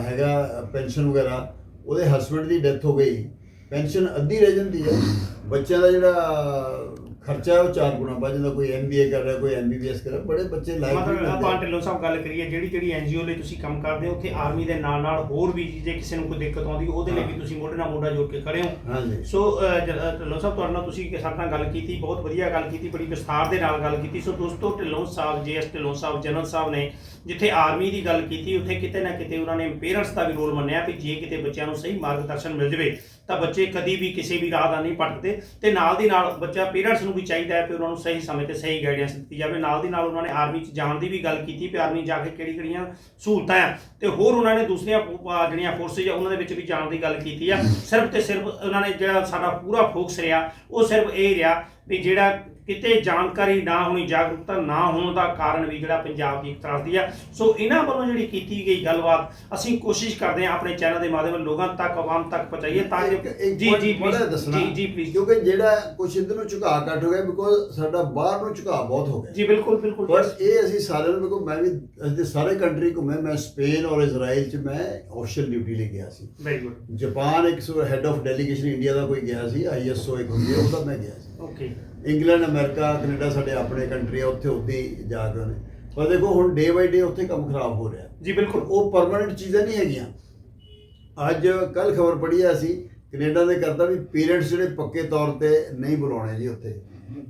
ਹੈਗਾ ਪੈਨਸ਼ਨ ਵਗੈਰਾ, ਉਹਦੇ ਹਸਬੰਡ ਦੀ ਡੈਥ ਹੋ ਗਈ। ਪੈਨਸ਼ਨ ਅੱਧੀ ਰਹਿ ਜਾਂਦੀ ਹੈ। ਬੱਚਿਆਂ ਦਾ ਜਿਹੜਾ ਖਰਚਾ ਉਹ ਚਾਰ ਗੁਣਾ ਵੱਧ ਜਾਂਦਾ ਕੋਈ ਐਮਬੀਏ ਕਰ ਰਿਹਾ ਕੋਈ ਐਮਬੀਬੀਐਸ ਕਰ ਰਿਹਾ ਬੜੇ ਬੱਚੇ ਲਾਈਫ ਮਤਲਬ ਆਪਾਂ ਢਿੱਲੋਂ ਸਾਹਿਬ ਗੱਲ ਕਰੀਏ ਜਿਹੜੀ ਜਿਹੜੀ ਐਨਜੀਓ ਲਈ ਤੁਸੀਂ ਕੰਮ ਕਰਦੇ ਹੋ ਉੱਥੇ ਆਰਮੀ ਦੇ ਨਾਲ ਨਾਲ ਹੋਰ ਵੀ ਜੇ ਕਿਸੇ ਨੂੰ ਕੋਈ ਦਿੱਕਤ ਆਉਂਦੀ ਉਹਦੇ ਲਈ ਵੀ ਤੁਸੀਂ ਮੋਢੇ ਨਾਲ ਮੋਢਾ ਜੋੜ ਕੇ ਖੜੇ ਹੋ। ਹਾਂਜੀ। ਸੋ ਢਿੱਲੋਂ ਸਾਹਿਬ ਤੁਹਾਡੇ ਨਾਲ ਤੁਸੀਂ ਸਾਡੇ ਨਾਲ ਗੱਲ ਕੀਤੀ ਬਹੁਤ ਵਧੀਆ ਗੱਲ ਕੀਤੀ ਬੜੀ ਵਿਸਥਾਰ ਦੇ ਨਾਲ ਗੱਲ ਕੀਤੀ। ਸੋ ਦੋਸਤੋ ਢਿੱਲੋਂ ਸਾਹਿਬ ਜੀਐਸ ਢਿੱਲੋਂ ਸਾਹਿਬ ਜਨਰਲ ਸਾਹਿਬ ਨੇ ਜਿੱਥੇ ਆਰਮੀ ਦੀ ਗੱਲ ਕੀਤੀ ਉੱਥੇ ਕਿਤੇ ਨਾ ਕਿਤੇ ਉਹਨਾਂ ਨੇ ਪੇਰੈਂਟਸ ਦਾ ਵੀ ਰੋਲ ਮੰਨਿਆ ਵੀ ਜੇ ਕਿਤੇ ਬੱਚਿਆਂ ਨੂੰ ਸਹੀ ਮਾਰਗਦਰਸ਼ਨ ਮਿਲ ਜਾਵੇ ਤਾਂ ਬੱਚੇ ਕਦੀ ਵੀ ਕਿਸੇ ਵੀ ਰਾਹ ਦਾ ਨਹੀਂ ਭਟਕਦੇ ਤੇ ਨਾਲ ਦੀ ਨਾਲ ਬੱਚਾ ਪੇਰੈਂਟਸ ਨੂੰ ਵੀ ਚਾਹੀਦਾ ਹੈ ਕਿ ਉਹਨਾਂ ਨੂੰ ਸਹੀ ਸਮੇਂ ਤੇ ਸਹੀ ਗਾਈਡੈਂਸ ਦਿੱਤੀ ਜਾਵੇ। ਨਾਲ ਦੀ ਨਾਲ ਉਹਨਾਂ ਨੇ ਆਰਮੀ 'ਚ ਜਾਣ ਦੀ ਵੀ ਗੱਲ ਕੀਤੀ ਵੀ ਆਰਮੀ ਜਾ ਕੇ ਕਿਹੜੀ ਕਿਹੜੀਆਂ ਸਹੂਲਤਾਂ ਆ। ਤੇ ਹੋਰ ਉਹਨਾਂ ਨੇ ਦੂਸਰੀਆਂ ਜਿਹੜੀਆਂ ਫੋਰਸਿਸ ਆ, ਉਹਨਾਂ ਦੇ ਵਿੱਚ ਵੀ ਜਾਣ ਦੀ ਗੱਲ ਕੀਤੀ ਆ। ਸਿਰਫ ਤੇ ਸਿਰਫ ਉਹਨਾਂ ਨੇ ਜਿਹੜਾ ਸਾਡਾ ਪੂਰਾ ਫੋਕਸ ਰਿਹਾ, ਉਹ ਸਿਰਫ ਇਹ ਰਿਹਾ ਵੀ ਜਿਹੜਾ ਕਿਤੇ ਜਾਣਕਾਰੀ ਨਾ ਹੋਣੀ ਜਾਗਰੂਕਤਾ ਨਾ ਹੋਣ ਦਾ ਕਾਰਨ ਵੀ ਜਿਹੜਾ ਪੰਜਾਬ ਦੀ ਇੱਕ ਤਰਾਸਦੀ ਆ। ਸੋ ਇਹਨਾਂ ਵੱਲੋਂ ਜਿਹੜੀ ਕੀਤੀ ਗਈ ਗੱਲਬਾਤ ਅਸੀਂ ਕੋਸ਼ਿਸ਼ ਕਰਦੇ ਹਾਂ ਆਪਣੇ ਚੈਨਲ ਦੇ ਮਾਧਿਅਮ ਨਾਲ ਲੋਕਾਂ ਤੱਕ ਆਵਾਮ ਤੱਕ ਪਹੁੰਚਾਈਏ ਤਾਂ ਕਿ ਜੀ ਜੀ ਜੀ ਜੀ ਪਲੀਜ਼ ਕਿਉਂਕਿ ਜਿਹੜਾ ਕੁਛ ਇਧਰ ਨੂੰ ਝੁਕਾਅ ਘੱਟ ਹੋ ਗਿਆ ਬਿਕੋਜ਼ ਸਾਡਾ ਬਾਹਰ ਨੂੰ ਝੁਕਾਅ ਬਹੁਤ ਹੋ ਗਿਆ। ਜੀ ਬਿਲਕੁਲ ਬਿਲਕੁਲ ਪਰ ਇਹ ਅਸੀਂ ਸਾਰਿਆਂ ਨੂੰ ਬਿਕੋ ਮੈਂ ਵੀ ਅਸੀਂ ਸਾਰੇ ਕੰਟਰੀ ਘੁੰਮੇ ਮੈਂ ਸਪੇਨ ਔਰ ਇਜ਼ਰਾਈਲ ਚ ਮੈਂ ਆਫੀਸ਼ੀਅਲ ਡਿਊਟੀ ਲਈ ਗਿਆ ਸੀ। ਵੈਰੀ ਗੁੱਡ ਜਾਪਾਨ ਇੱਕ so head of delegation India ਦਾ ਕੋਈ ਗਿਆ ਸੀ ਆਈਐਸਓ ਇੱਕ ਹੁੰਦੀ ਹੈ ਉਹਦਾ ਮੈਂ ਗਿਆ ਓਕੇ ਇੰਗਲੈਂਡ ਅਮਰੀਕਾ ਕੈਨੇਡਾ ਸਾਡੇ ਆਪਣੇ ਕੰਟਰੀ ਆ ਉੱਥੇ ਉੱਦੇ ਜਾ ਕੇ ਉਹਨੇ ਪਰ ਦੇਖੋ ਹੁਣ ਡੇ ਬਾਈ ਡੇ ਉੱਥੇ ਕੰਮ ਖਰਾਬ ਹੋ ਰਿਹਾ। ਜੀ ਬਿਲਕੁਲ। ਉਹ ਪਰਮਨੈਂਟ ਚੀਜ਼ਾਂ ਨਹੀਂ ਹੈਗੀਆਂ। ਅੱਜ ਕੱਲ ਖਬਰ ਪੜ੍ਹੀ ਆ ਸੀ ਕੈਨੇਡਾ ਦੇ ਕਰਦਾ ਵੀ ਪੇਰੈਂਟਸ ਜਿਹੜੇ ਪੱਕੇ ਤੌਰ ਤੇ ਨਹੀਂ ਬੁਲਾਉਣੇ ਜੀ ਉੱਥੇ।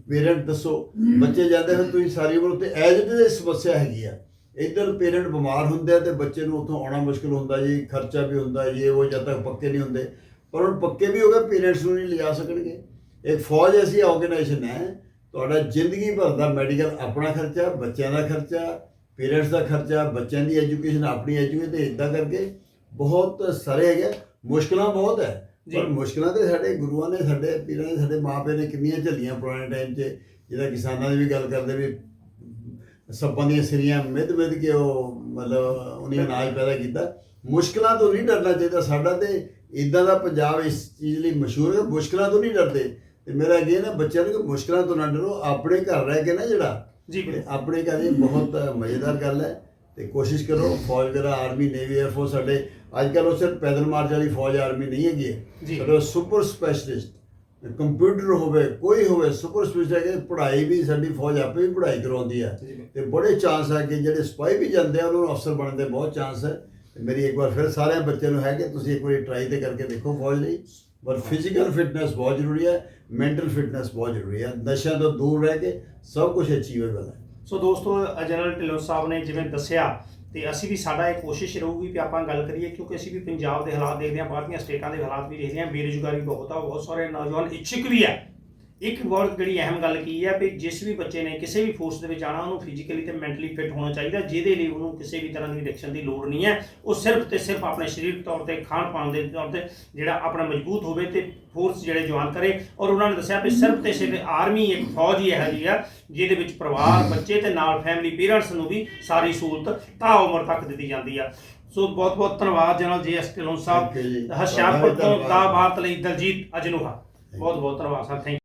ਪੇਰੈਂਟ ਦੱਸੋ ਬੱਚੇ ਜਾਂਦੇ ਫਿਰ ਤੁਸੀਂ ਸਾਰੀ ਉਮਰ ਉੱਤੇ ਐਜ ਦੀ ਸਮੱਸਿਆ ਹੈਗੀ ਆ। ਇੱਧਰ ਪੇਰੈਂਟ ਬਿਮਾਰ ਹੁੰਦੇ ਆ ਤੇ ਬੱਚੇ ਨੂੰ ਉੱਥੋਂ ਆਉਣਾ ਮੁਸ਼ਕਲ ਹੁੰਦਾ ਜੀ ਖਰਚਾ ਵੀ ਹੁੰਦਾ ਜੀ ਉਹ ਜਦ ਤੱਕ ਪੱਕੇ ਨਹੀਂ ਹੁੰਦੇ। ਪਰ ਹੁਣ ਪੱਕੇ ਵੀ ਹੋ ਗਏ ਪੇਰੈਂਟਸ ਨੂੰ ਨਹੀਂ ਲਿਜਾ ਸਕਣਗੇ। ਇੱਕ ਫੌਜ ਐਸੀ ਆਰਗੇਨਾਈਜੇਸ਼ਨ ਹੈ ਤੁਹਾਡਾ ਜ਼ਿੰਦਗੀ ਭਰ ਦਾ ਮੈਡੀਕਲ ਆਪਣਾ ਖਰਚਾ ਬੱਚਿਆਂ ਦਾ ਖਰਚਾ ਪੇਰੈਂਟਸ ਦਾ ਖਰਚਾ ਬੱਚਿਆਂ ਦੀ ਐਜੂਕੇਸ਼ਨ ਆਪਣੀ ਐਜੂਕੇਸ਼ਨ ਤੇ ਇਦਾਂ ਕਰਕੇ ਬਹੁਤ ਸਾਰੇ ਹੈਗੇ ਮੁਸ਼ਕਲਾਂ ਬਹੁਤ ਹੈ। ਪਰ ਮੁਸ਼ਕਲਾਂ ਤੇ ਸਾਡੇ ਗੁਰੂਆਂ ਨੇ ਸਾਡੇ ਪੀਰਾਂ ਨੇ ਸਾਡੇ ਮਾਪੇ ਨੇ ਕਿੰਨੀਆਂ ਝੱਲੀਆਂ ਪੁਰਾਣੇ ਟਾਈਮ 'ਚ ਜਿਹਦਾ ਕਿਸਾਨਾਂ ਦੀ ਵੀ ਗੱਲ ਕਰਦੇ ਵੀ ਸੱਪਾਂ ਦੀਆਂ ਸਿਰੀਆਂ ਮਿੱਧ ਮਿੱਧ ਕੇ ਉਹ ਮਤਲਬ ਉਹਨੇ ਅਨਾਜ ਪੈਦਾ ਕੀਤਾ। ਮੁਸ਼ਕਲਾਂ ਤੋਂ ਨਹੀਂ ਡਰਨਾ ਚਾਹੀਦਾ ਸਾਡਾ ਤੇ ਇਦਾਂ ਦਾ ਪੰਜਾਬ ਇਸ ਚੀਜ਼ ਲਈ ਮਸ਼ਹੂਰ ਹੈ ਮੁਸ਼ਕਲਾਂ ਤੋਂ ਨਹੀਂ ਡਰਦੇ। ਤੇ ਮੇਰਾ ਅੱਗੇ ਨਾ ਬੱਚਿਆਂ ਨੂੰ ਮੁਸ਼ਕਲਾਂ ਤੋਂ ਨਾ ਡਰੋ ਆਪਣੇ ਘਰ ਰਹਿ ਕੇ ਨਾ ਜਿਹੜਾ ਜੀ। ਆਪਣੇ ਘਰ ਇਹ ਬਹੁਤ ਮਜ਼ੇਦਾਰ ਗੱਲ ਹੈ ਤੇ ਕੋਸ਼ਿਸ਼ ਕਰੋ ਫੌਜ ਵਗੈਰਾ ਆਰਮੀ ਨੇਵੀ 에ਅਰ ਫੋਰਸ ਸਾਡੇ ਅੱਜ ਕੱਲ੍ਹ ਉਹ ਸਿਰਫ ਪੈਦਲ ਮਾਰਚ ਵਾਲੀ ਫੌਜ ਆਰਮੀ ਨਹੀਂ ਹੈਗੀ। ਸਾਡੇ ਸੁਪਰ ਸਪੈਸ਼ਲਿਸਟ ਕੰਪਿਊਟਰ ਹੋਵੇ ਕੋਈ ਹੋਵੇ ਸੁਪਰ ਸਪੈਸ਼ਲਿਸਟ ਹੈ ਕਿ ਪੜ੍ਹਾਈ ਵੀ ਸਾਡੀ ਫੌਜ ਆਪੇ ਵੀ ਪੜ੍ਹਾਈ ਕਰਵਾਉਂਦੀ ਹੈ। ਤੇ ਬੜੇ ਚਾਂਸ ਹੈ ਕਿ ਜਿਹੜੇ ਸਿਪਾਹੀ ਵੀ ਜਾਂਦੇ ਆ ਉਹਨਾਂ ਨੂੰ ਅਫਸਰ ਬਣਨ ਦੇ ਬਹੁਤ ਚਾਂਸ ਹੈ। ਤੇ ਮੇਰੀ ਇੱਕ ਵਾਰ ਫਿਰ ਸਾਰਿਆਂ ਬੱਚਿਆਂ ਨੂੰ ਹੈ ਕਿ ਤੁਸੀਂ ਇੱਕ ਵਾਰੀ ਟਰਾਈ ਤੇ ਕਰਕੇ ਦੇਖੋ ਫੌਜ ਲਈ। ਪਰ ਫਿਜ਼ੀਕਲ ਫਿਟਨੈਸ ਬਹੁਤ ਜ਼ਰੂਰੀ ਹੈ। ਮੈਂਟਲ ਫਿਟਨੈਸ ਬਹੁਤ ਜ਼ਰੂਰੀ ਹੈ। ਨਸ਼ਿਆਂ ਤੋਂ ਦੂਰ ਰਹਿ ਕੇ ਸਭ ਕੁਝ ਅਚੀਵੇਬਲ ਹੈ। ਸੋ ਦੋਸਤੋ ਜਨਰਲ ਢਿੱਲੋਂ ਸਾਹਿਬ ਨੇ ਜਿਵੇਂ ਦੱਸਿਆ, ਤੇ ਅਸੀਂ ਵੀ ਸਾਡਾ ਇਹ ਕੋਸ਼ਿਸ਼ ਰਹੂਗੀ ਕਿ ਆਪਾਂ ਗੱਲ ਕਰੀਏ, ਕਿਉਂਕਿ ਅਸੀਂ ਵੀ ਪੰਜਾਬ ਦੇ ਹਾਲਾਤ ਦੇਖਦੇ ਹਾਂ, ਬਾਹਰ ਦੀਆਂ ਸਟੇਟਾਂ ਦੇ ਹਾਲਾਤ ਵੀ ਦੇਖਦੇ ਹਾਂ, ਬੇਰੁਜ਼ਗਾਰੀ ਬਹੁਤ ਆ, ਬਹੁਤ ਸਾਰੇ ਨੌਜਵਾਨ ਇੱਛੁਕ ਵੀ ਹੈ। ਇੱਕ ਬਹੁਤ ਜਿਹੜੀ ਅਹਿਮ ਗੱਲ ਕੀ ਹੈ ਵੀ ਜਿਸ ਵੀ ਬੱਚੇ ਨੇ ਕਿਸੇ ਵੀ ਫੋਰਸ ਦੇ ਵਿੱਚ ਆਣਾ ਉਹਨੂੰ ਫਿਜ਼ੀਕਲੀ ਤੇ ਮੈਂਟਲੀ ਫਿਟ ਹੋਣਾ ਚਾਹੀਦਾ ਜਿਹਦੇ ਲਈ ਉਹਨੂੰ ਕਿਸੇ ਵੀ ਤਰ੍ਹਾਂ ਦੀ ਰਿਐਕਸ਼ਨ ਦੀ ਲੋੜ ਨਹੀਂ ਹੈ। ਉਹ ਸਿਰਫ ਤੇ ਸਿਰਫ ਆਪਣੇ ਸਰੀਰਕ ਤੌਰ ਤੇ ਖਾਣ ਪਾਣ ਦੇ ਤੌਰ ਤੇ ਜਿਹੜਾ ਆਪਣਾ ਮਜ਼ਬੂਤ ਹੋਵੇ ਤੇ ਫੋਰਸ ਜਿਹੜੇ ਜਵਾਨ ਕਰੇ। ਔਰ ਉਹਨਾਂ ਨੇ ਦੱਸਿਆ ਵੀ ਸਿਰਫ ਤੇ ਸਿਰਫ ਆਰਮੀ ਇੱਕ ਫੌਜ ਹੀ ਇਹੋ ਜਿਹੀ ਆ ਜਿਹਦੇ ਵਿੱਚ ਪਰਿਵਾਰ ਬੱਚੇ ਤੇ ਨਾਲ ਫੈਮਿਲੀ ਪੇਰੈਂਟਸ ਨੂੰ ਵੀ ਸਾਰੀ ਸਹੂਲਤ ਤਾਂ ਉਮਰ ਤੱਕ ਦਿੱਤੀ ਜਾਂਦੀ ਆ। ਸੋ ਬਹੁਤ ਬਹੁਤ ਧੰਨਵਾਦ ਜਨਰਲ ਜੀ ਐਸ ਢਿੱਲੋਂ ਸਾਹਿਬ। ਹਸ਼ਿਆਰਪੁਰ ਤੋਂ। ਦਾ ਭਾਰਤ ਲਈ ਦਲਜੀਤ ਅਜਨੂਹਾ। ਬਹੁਤ ਬਹੁਤ ਧੰਨਵਾਦ ਸਰ ਥੈਂਕ